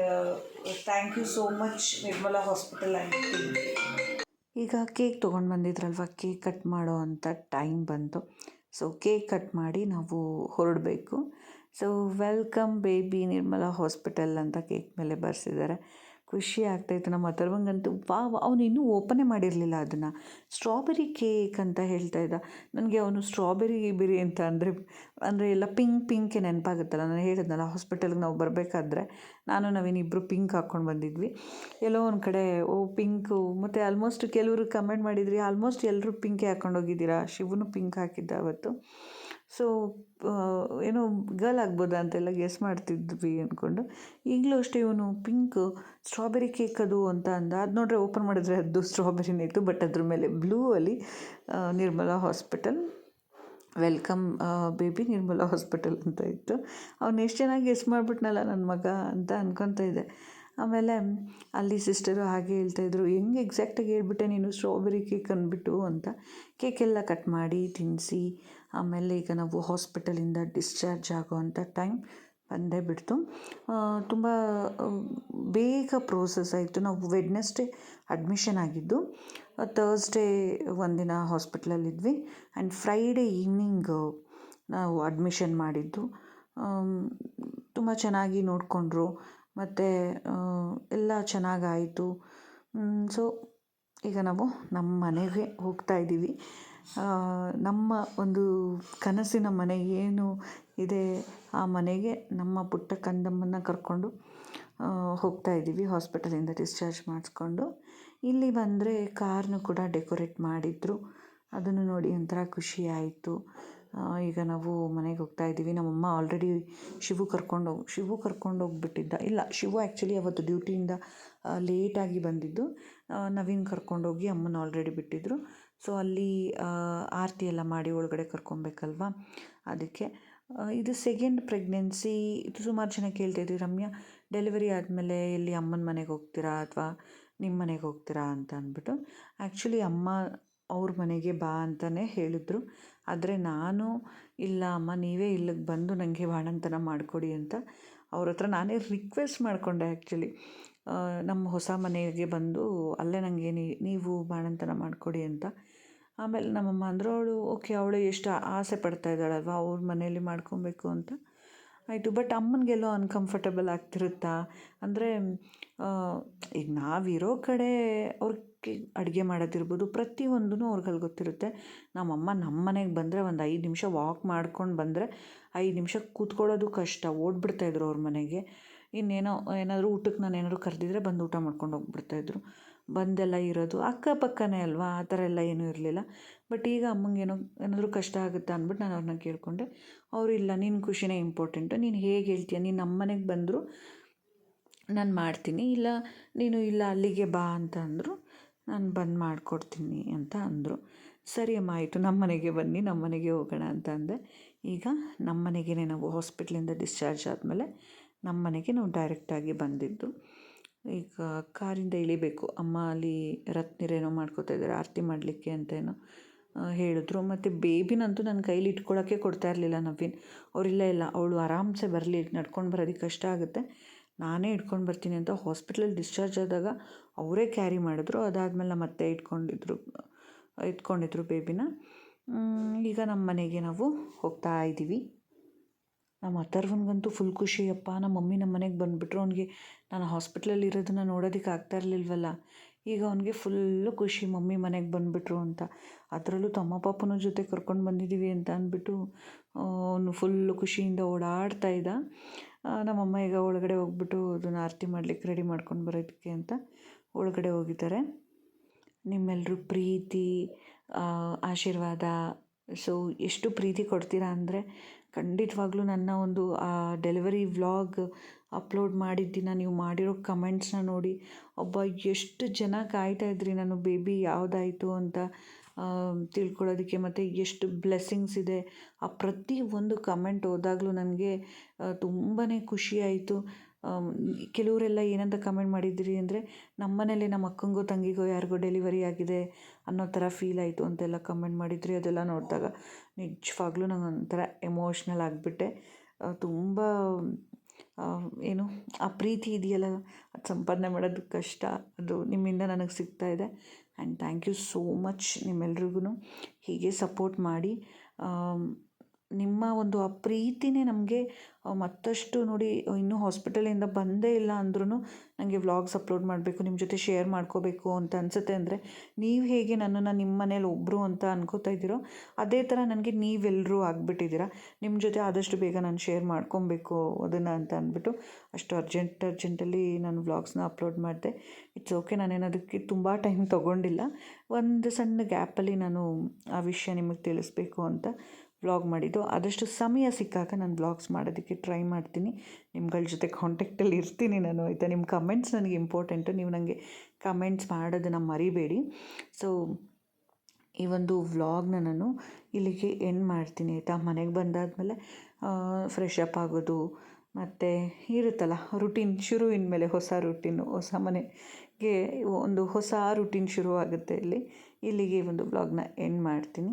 thank you so much Nirmala Hospital and team ಈಗ ಕೇಕ್ ತೊಗೊಂಡು ಬಂದಿದ್ರಲ್ವ? ಕೇಕ್ ಕಟ್ ಮಾಡೋ ಅಂಥ ಟೈಮ್ ಬಂತು. ಸೊ, ಕೇಕ್ ಕಟ್ ಮಾಡಿ ನಾವು ಹೊರಡಬೇಕು. So, welcome baby Nirmala Hospital ಅಂತ ಕೇಕ್ ಮೇಲೆ ಬರ್ಸಿದ್ದಾರೆ. ಖುಷಿ ಆಗ್ತಾಯಿತ್ತು ನಮ್ಮ ಅಥರ್ವಂಗಂತೂ ವಾ ಅವನು ಇನ್ನೂ ಓಪನೇ ಮಾಡಿರಲಿಲ್ಲ ಅದನ್ನು. ಸ್ಟ್ರಾಬೆರಿ ಕೇಕ್ ಅಂತ ಹೇಳ್ತಾ ಇದ್ದ. ನನಗೆ ಅವನು ಸ್ಟ್ರಾಬೆರಿ ಬಿರಿ ಅಂತ ಅಂದರೆ ಅಂದರೆ ಎಲ್ಲ ಪಿಂಕ್, ಪಿಂಕೆ ನೆನಪಾಗುತ್ತಲ್ಲ. ನಾನು ಹೇಳಿದ್ನಲ್ಲ, ಹಾಸ್ಪಿಟಲ್ಗೆ ನಾವು ಬರಬೇಕಾದ್ರೆ ನಾನು, ನವೀನ್ ಇಬ್ಬರು ಪಿಂಕ್ ಹಾಕ್ಕೊಂಡು ಬಂದಿದ್ವಿ. ಎಲ್ಲೋ ಒಂದು ಕಡೆ, ಓ, ಪಿಂಕು, ಮತ್ತು ಆಲ್ಮೋಸ್ಟ್ ಕೆಲವರು ಕಮೆಂಟ್ ಮಾಡಿದ್ರಿ, ಆಲ್ಮೋಸ್ಟ್ ಎಲ್ಲರೂ ಪಿಂಕೆ ಹಾಕ್ಕೊಂಡು ಹೋಗಿದ್ದೀರಾ ಶಿವನು ಪಿಂಕ್ ಹಾಕಿದ್ದ ಅವತ್ತು. ಸೊ ಏನೋ ಗರ್ಲ್ ಆಗ್ಬೋದಾ ಅಂತೆಲ್ಲ ಗೆಸ್ ಮಾಡ್ತಿದ್ವಿ ಅಂದ್ಕೊಂಡು ಈಗಲೂ ಅಷ್ಟೇ ಇವನು ಪಿಂಕ್ ಸ್ಟ್ರಾಬೆರಿ ಕೇಕ್ ಅದು ಅಂತ ಅಂದ. ಅದು ನೋಡ್ರೆ ಓಪನ್ ಮಾಡಿದ್ರೆ ಅದು ಸ್ಟ್ರಾಬೆರಿನೇ ಇತ್ತು ಬಟ್ ಅದ್ರ ಮೇಲೆ ಬ್ಲೂ ಅಲ್ಲಿ Nirmala Hospital welcome baby Nirmala Hospital ಅಂತ ಇತ್ತು. ಅವ್ನು ಎಷ್ಟು ಚೆನ್ನಾಗಿ ಗೆಸ್ ಮಾಡಿಬಿಟ್ನಲ್ಲ ನನ್ನ ಮಗ ಅಂತ ಅನ್ಕೊತಾ ಇದ್ದೆ. ಆಮೇಲೆ ಅಲ್ಲಿ ಸಿಸ್ಟರು ಹಾಗೆ ಹೇಳ್ತಾಯಿದ್ರು ಹೆಂಗೆ ಎಕ್ಸಾಕ್ಟಾಗಿ ಹೇಳ್ಬಿಟ್ಟೆ ನೀನು ಸ್ಟ್ರಾಬೆರಿ ಕೇಕ್ ಅಂದ್ಬಿಟ್ಟು? ಅಂತ. ಕೇಕೆಲ್ಲ ಕಟ್ ಮಾಡಿ ತಿನ್ನಿಸಿ ಆಮೇಲೆ ಈಗ ನಾವು ಹಾಸ್ಪಿಟಲಿಂದ ಡಿಸ್ಚಾರ್ಜ್ ಆಗೋ ಅಂಥ ಟೈಮ್ ಬಂದೇ ಬಿಡ್ತು. ತುಂಬ ಬೇಗ ಪ್ರೋಸೆಸ್ ಆಯಿತು. ನಾವು ವೆಡ್ನೆಸ್ಡೇ ಅಡ್ಮಿಷನ್ ಆಗಿದ್ದು ತರ್ಸ್ಡೇ ಒಂದಿನ ಹಾಸ್ಪಿಟ್ಲಲ್ಲಿದ್ವಿ. ಆ್ಯಂಡ್ ಫ್ರೈಡೇ ಈವ್ನಿಂಗ್ ನಾವು ಅಡ್ಮಿಷನ್ ಮಾಡಿದ್ದು. ತುಂಬ ಚೆನ್ನಾಗಿ ನೋಡಿಕೊಂಡ್ರು. ಮತ್ತು ಎಲ್ಲ ಚೆನ್ನಾಗಾಯಿತು. ಸೊ, ಈಗ ನಾವು ನಮ್ಮ ಮನೆಗೆ ಹೋಗ್ತಾ ಇದ್ದೀವಿ. ನಮ್ಮ ಒಂದು ಕನಸಿನ ಮನೆ ಏನು ಇದೆ, ಆ ಮನೆಗೆ ನಮ್ಮ ಪುಟ್ಟ ಕಂದಮ್ಮನ್ನ ಕರ್ಕೊಂಡು ಹೋಗ್ತಾ ಇದ್ದೀವಿ. ಹಾಸ್ಪಿಟಲಿಂದ ಡಿಸ್ಚಾರ್ಜ್ ಮಾಡಿಸ್ಕೊಂಡು. ಇಲ್ಲಿ ಬಂದರೆ ಕಾರ್ನು ಕೂಡ ಡೆಕೋರೇಟ್ ಮಾಡಿದ್ರು. ಅದನ್ನು ನೋಡಿ ಒಂಥರ ಖುಷಿ ಆಯಿತು. ಈಗ ನಾವು ಮನೆಗೆ ಹೋಗ್ತಾ ಇದ್ದೀವಿ. ನಮ್ಮಮ್ಮ ಆಲ್ರೆಡಿ ಶಿವು ಕರ್ಕೊಂಡು ಹೋಗಿ, ಶಿವು ಕರ್ಕೊಂಡು ಹೋಗ್ಬಿಟ್ಟಿದ್ದ. ಇಲ್ಲ, ಶಿವು ಆ್ಯಕ್ಚುಲಿ ಅವತ್ತು ಡ್ಯೂಟಿಯಿಂದ ಲೇಟಾಗಿ ಬಂದಿದ್ದು. ನವೀನ್ ಕರ್ಕೊಂಡೋಗಿ ಅಮ್ಮನ ಆಲ್ರೆಡಿ ಬಿಟ್ಟಿದ್ದರು ಸೊ ಅಲ್ಲಿ ಆರತಿ ಎಲ್ಲ ಮಾಡಿ ಒಳಗಡೆ ಕರ್ಕೊಬೇಕಲ್ವಾ? ಅದಕ್ಕೆ ಇದು ಸೆಕೆಂಡ್ ಪ್ರೆಗ್ನೆನ್ಸಿ ಇದು ಸುಮಾರು ಜನ ಕೇಳ್ತಾಯಿದ್ರಿ ರಮ್ಯಾ? ಡೆಲಿವರಿ ಆದಮೇಲೆ ಎಲ್ಲಿ ಅಮ್ಮನ ಮನೆಗೆ ಹೋಗ್ತೀರಾ ಅಥವಾ ನಿಮ್ಮ ಮನೆಗೆ ಹೋಗ್ತೀರಾ ಅಂತ ಅಂದ್ಬಿಟ್ಟು. ಆ್ಯಕ್ಚುಲಿ ಅಮ್ಮ ಅವ್ರ ಮನೆಗೆ ಬಾ ಅಂತಲೇ ಹೇಳಿದ್ರು. ಆದರೆ ನಾನು, ಇಲ್ಲ ಅಮ್ಮ, ನೀವೇ ಇಲ್ಲಿಗೆ ಬಂದು ನನಗೆ ಬಾಣಂತನ ಮಾಡಿಕೊಡಿ ಅಂತ ಅವ್ರ ಹತ್ರ ನಾನೇ ರಿಕ್ವೆಸ್ಟ್ ಮಾಡಿಕೊಂಡೆ ಆ್ಯಕ್ಚುಲಿ ನಮ್ಮ ಹೊಸ ಮನೆಗೆ ಬಂದು ಅಲ್ಲೇ ನನಗೆ ನೀವು ಬಾಣಂತನ ಮಾಡಿಕೊಡಿ ಅಂತ. ಆಮೇಲೆ ನಮ್ಮಮ್ಮ ಅಂದರು, ಅವಳು, ಓಕೆ, ಅವಳು ಎಷ್ಟು ಆಸೆ ಪಡ್ತಾ ಇದ್ದಾಳಲ್ವ? ಅವ್ರ ಮನೆಯಲ್ಲಿ ಮಾಡ್ಕೊಬೇಕು ಅಂತ. ಆಯಿತು, ಬಟ್ ಅಮ್ಮನಿಗೆಲ್ಲೋ ಅನ್ಕಂಫರ್ಟಬಲ್ ಆಗ್ತಿರುತ್ತಾ? ಅಂದರೆ ಈಗ ನಾವಿರೋ ಕಡೆ ಅವ್ರಿಗೆ ಅಡುಗೆ ಮಾಡೋದಿರ್ಬೋದು ಪ್ರತಿಯೊಂದೂ ಅವ್ರಿಗೆ ಗೊತ್ತಿರುತ್ತೆ. ನಮ್ಮಮ್ಮ ನಮ್ಮ ಮನೆಗೆ ಬಂದರೆ ಒಂದು ಐದು ನಿಮಿಷ ವಾಕ್ ಮಾಡ್ಕೊಂಡು ಬಂದರೆ, ಐದು ನಿಮಿಷ ಕೂತ್ಕೊಳ್ಳೋದು ಕಷ್ಟ ಓಡ್ಬಿಡ್ತಾಯಿದ್ರು ಅವ್ರ ಮನೆಗೆ. ಇನ್ನೇನೋ ಏನಾದರೂ ಊಟಕ್ಕೆ ನಾನು ಏನಾದ್ರು ಕರೆದಿದ್ರೆ ಬಂದು ಊಟ ಮಾಡ್ಕೊಂಡು ಹೋಗ್ಬಿಡ್ತಾಯಿದ್ರು ಬಂದೆಲ್ಲ ಇರೋದು ಅಕ್ಕಪಕ್ಕನೇ ಅಲ್ವಾ? ಆ ಥರ ಎಲ್ಲ ಏನೂ ಇರಲಿಲ್ಲ. ಬಟ್ ಈಗ ಅಮ್ಮಂಗೇನೋ ಏನಾದರೂ ಕಷ್ಟ ಆಗುತ್ತಾ ಅಂದ್ಬಿಟ್ಟು ನಾನು ಅವ್ರನ್ನ ಕೇಳಿಕೊಂಡೆ. ಅವರು, ಇಲ್ಲ ನಿನ್ನ ಖುಷಿನೇ ಇಂಪಾರ್ಟೆಂಟು ನೀನು ಹೇಗೆ ಹೇಳ್ತೀಯ? ನೀನು ನಮ್ಮ ಮನೆಗೆ ಬಂದರೂ ನಾನು ಮಾಡ್ತೀನಿ. ಇಲ್ಲ, ನೀನು ಇಲ್ಲ, ಅಲ್ಲಿಗೆ ಬಾ ಅಂತ ಅಂದರು. ನಾನು ಬಂದು ಮಾಡಿಕೊಡ್ತೀನಿ ಅಂತ ಅಂದರು. ಸರಿ ಅಮ್ಮ, ಆಯಿತು. ನಮ್ಮ ಮನೆಗೆ ಬನ್ನಿ. ನಮ್ಮ ಮನೆಗೆ ಹೋಗೋಣ ಅಂತ ಅಂದೆ. ಈಗ ನಮ್ಮ ಮನೆಗೇ ನಾವು ಹಾಸ್ಪಿಟ್ಲಿಂದ ಡಿಸ್ಚಾರ್ಜ್ ಆದಮೇಲೆ ನಮ್ಮ ಮನೆಗೆ ನಾವು ಡೈರೆಕ್ಟಾಗಿ ಬಂದಿದ್ದು. ಈಗ ಕಾರಿಂದ ಇಳಿಬೇಕು. ಅಮ್ಮ ಅಲ್ಲಿ ರತ್ನಿರೇನೋ ಮಾಡ್ಕೋತಾ ಇದ್ದಾರೆ, ಆರತಿ ಮಾಡಲಿಕ್ಕೆ ಅಂತೇನೋ ಹೇಳಿದ್ರು. ಮತ್ತು ಬೇಬಿನಂತೂ ನನ್ನ ಕೈಲಿ ಇಟ್ಕೊಳ್ಳೋಕ್ಕೆ ಕೊಡ್ತಾ ಇರಲಿಲ್ಲ ನವೀನ್. ಅವರಿಲ್ಲ, ಇಲ್ಲ. ಅವಳು ಆರಾಮ್ಸೆ ಬರಲಿ, ನಡ್ಕೊಂಡು ಬರೋದಕ್ಕೆ ಕಷ್ಟ ಆಗುತ್ತೆ. ನಾನೇ ಇಟ್ಕೊಂಡು ಬರ್ತೀನಿ ಅಂತ ಹಾಸ್ಪಿಟ್ಲಲ್ಲಿ ಡಿಸ್ಚಾರ್ಜ್ ಆದಾಗ ಅವರೇ ಕ್ಯಾರಿ ಮಾಡಿದ್ರು. ಅದಾದಮೇಲೆ ನಮ್ಮ ಇಟ್ಕೊಂಡಿದ್ರು ಇಟ್ಕೊಂಡಿದ್ರು ಬೇಬಿನ. ಈಗ ನಮ್ಮ ಮನೆಗೆ ನಾವು ಹೋಗ್ತಾ ಇದ್ದೀವಿ ನಮ್ಮ ಅಥರ್ವನ್ಗಂತೂ ಫುಲ್ ಖುಷಿಯಪ್ಪ ನಮ್ಮ ಮಮ್ಮಿ ನಮ್ಮ ಮನೆಗೆ ಬಂದುಬಿಟ್ರು. ಅವನಿಗೆ ನಾನು ಹಾಸ್ಪಿಟ್ಲಲ್ಲಿ ಇರೋದನ್ನು ನೋಡೋದಕ್ಕೆ ಆಗ್ತಾ ಇರಲಿಲ್ವಲ್ಲ? ಈಗ ಅವನಿಗೆ ಫುಲ್ಲು ಖುಷಿ ಮಮ್ಮಿ ಮನೆಗೆ ಬಂದುಬಿಟ್ರು ಅಂತ. ಅದರಲ್ಲೂ ತಮ್ಮ ಪಾಪನ ಜೊತೆ ಕರ್ಕೊಂಡು ಬಂದಿದ್ದೀವಿ ಅಂತ ಅಂದ್ಬಿಟ್ಟು ಅವನು ಫುಲ್ಲು ಖುಷಿಯಿಂದ ಓಡಾಡ್ತಾ ಇದ್ದ. ನಮ್ಮಮ್ಮ ಈಗ ಒಳಗಡೆ ಹೋಗ್ಬಿಟ್ಟು ಅದನ್ನು ಆರತಿ ಮಾಡಲಿಕ್ಕೆ ರೆಡಿ ಮಾಡ್ಕೊಂಡು ಬರೋದಕ್ಕೆ ಅಂತ ಒಳಗಡೆ ಹೋಗಿದ್ದಾರೆ. ನಿಮ್ಮೆಲ್ಲರೂ ಪ್ರೀತಿ ಆಶೀರ್ವಾದ ಸೊ ಎಷ್ಟು ಪ್ರೀತಿ ಕೊಡ್ತೀರಾ ಅಂದರೆ ಖಂಡಿತವಾಗ್ಲೂ ನನ್ನ ಒಂದು, ಆ ಡೆಲಿವರಿ ವ್ಲಾಗ್ ಅಪ್ಲೋಡ್ ಮಾಡಿದ ದಿನ ನೀವು ಮಾಡಿರೋ ಕಮೆಂಟ್ಸ್ನ ನೋಡಿ ಒಬ್ಬ ಎಷ್ಟು ಜನ ಕಾಯ್ತಾ ಇದ್ರಿ ನಾನು ಬೇಬಿ ಯಾವುದಾಯಿತು ಅಂತ ತಿಳ್ಕೊಳ್ಳೋದಕ್ಕೆ ಮತ್ತು ಎಷ್ಟು ಬ್ಲೆಸ್ಸಿಂಗ್ಸ್ ಇದೆ. ಆ ಪ್ರತಿ ಒಂದು ಕಮೆಂಟ್ ಓದಾಗಲೂ ನನಗೆ ತುಂಬಾ ಖುಷಿಯಾಯಿತು ಕೆಲವರೆಲ್ಲ ಏನಂತ ಕಮೆಂಟ್ ಮಾಡಿದ್ರಿ ಅಂದರೆ, ನಮ್ಮ ಮನೇಲಿ ನಮ್ಮ ಅಕ್ಕಂಗೋ, ತಂಗಿಗೋ ಯಾರಿಗೋ ಡೆಲಿವರಿ ಆಗಿದೆ ಅನ್ನೋ ಥರ ಫೀಲ್ ಆಯಿತು ಅಂತೆಲ್ಲ ಕಮೆಂಟ್ ಮಾಡಿದ್ರಿ. ಅದೆಲ್ಲ ನೋಡಿದಾಗ ನಿಜವಾಗ್ಲೂ ನಂಗೆ ಒಂಥರ ಎಮೋಷ್ನಲ್ ಆಗಿಬಿಟ್ಟೆ. ತುಂಬ ಏನು, ಆ ಪ್ರೀತಿ ಇದೆಯಲ್ಲ, ಅದು ಸಂಪಾದನೆ ಮಾಡೋದು ಕಷ್ಟ, ಅದು ನಿಮ್ಮಿಂದ ನನಗೆ ಸಿಗ್ತಾ ಇದೆ. And thank you so much ನಿಮ್ಮೆಲ್ರಿಗೂ ಹೀಗೆ ಸಪೋರ್ಟ್ ಮಾಡಿ ನಿಮ್ಮ ಒಂದು ಆ ಪ್ರೀತಿನೇ ನಮಗೆ ಮತ್ತಷ್ಟು ನೋಡಿ ಇನ್ನೂ ಹಾಸ್ಪಿಟಲಿಂದ ಬಂದೇ ಇಲ್ಲ ಅಂದ್ರೂ ನನಗೆ ವ್ಲಾಗ್ಸ್ ಅಪ್ಲೋಡ್ ಮಾಡಬೇಕು ನಿಮ್ಮ ಜೊತೆ ಶೇರ್ ಮಾಡ್ಕೋಬೇಕು ಅಂತ ಅನಿಸುತ್ತೆ ಅಂದರೆ, ನೀವು ಹೇಗೆ ನನ್ನನ್ನು ನಿಮ್ಮ ಮನೇಲಿ ಒಬ್ಬರು ಅಂತ ಅನ್ಕೋತಾ ಇದ್ದೀರೋ, ಅದೇ ಥರ ನನಗೆ ನೀವೆಲ್ಲರೂ ಆಗಿಬಿಟ್ಟಿದ್ದೀರಾ. ನಿಮ್ಮ ಜೊತೆ ಆದಷ್ಟು ಬೇಗ ನಾನು ಶೇರ್ ಮಾಡ್ಕೊಬೇಕು ಅದನ್ನು ಅಂತ ಅಂದ್ಬಿಟ್ಟು ಅಷ್ಟು ಅರ್ಜೆಂಟ್, ಅರ್ಜೆಂಟಲ್ಲಿ ನಾನು ವ್ಲಾಗ್ಸ್ನ ಅಪ್ಲೋಡ್ ಮಾಡಿದೆ. ಇಟ್ಸ್ ಓಕೆ ನಾನೇನು ಅದಕ್ಕೆ ತುಂಬ ಟೈಮ್ ತೊಗೊಂಡಿಲ್ಲ. ಒಂದು ಸಣ್ಣ ಗ್ಯಾಪಲ್ಲಿ ನಾನು ಆ ವಿಷಯ ನಿಮಗೆ ತಿಳಿಸ್ಬೇಕು ಅಂತ ವ್ಲಾಗ್ ಮಾಡಿದ್ದು. ಆದಷ್ಟು ಸಮಯ ಸಿಕ್ಕಾಗ ನಾನು ವ್ಲಾಗ್ಸ್ ಮಾಡೋದಕ್ಕೆ ಟ್ರೈ ಮಾಡ್ತೀನಿ. ನಿಮ್ಗಳ ಜೊತೆ ಕಾಂಟ್ಯಾಕ್ಟಲ್ಲಿ ಇರ್ತೀನಿ ನಾನು, ಆಯಿತಾ? ನಿಮ್ಮ ಕಮೆಂಟ್ಸ್ ನನಗೆ ಇಂಪಾರ್ಟೆಂಟು ನೀವು ನನಗೆ ಕಮೆಂಟ್ಸ್ ಮಾಡೋದನ್ನು ಮರಿಬೇಡಿ. ಸೊ ಈ ಒಂದು ವ್ಲಾಗ್ನ ನಾನು ಇಲ್ಲಿಗೆ ಎಂಡ್ ಮಾಡ್ತೀನಿ, ಆಯಿತಾ? ಮನೆಗೆ ಬಂದಾದಮೇಲೆ ಫ್ರೆಶ್ ಅಪ್ ಆಗೋದು, ಮತ್ತು ಇರುತ್ತಲ್ಲ ರುಟೀನ್ ಶುರು ಇನ್ಮೇಲೆ ಹೊಸ ರುಟೀನು ಹೊಸ ಮನೆಗೆ ಒಂದು ಹೊಸ ರುಟೀನ್ ಶುರುವಾಗುತ್ತೆ ಇಲ್ಲಿ. ಇಲ್ಲಿಗೆ ಒಂದು ವ್ಲಾಗ್ನ ಎಂಡ್ ಮಾಡ್ತೀನಿ.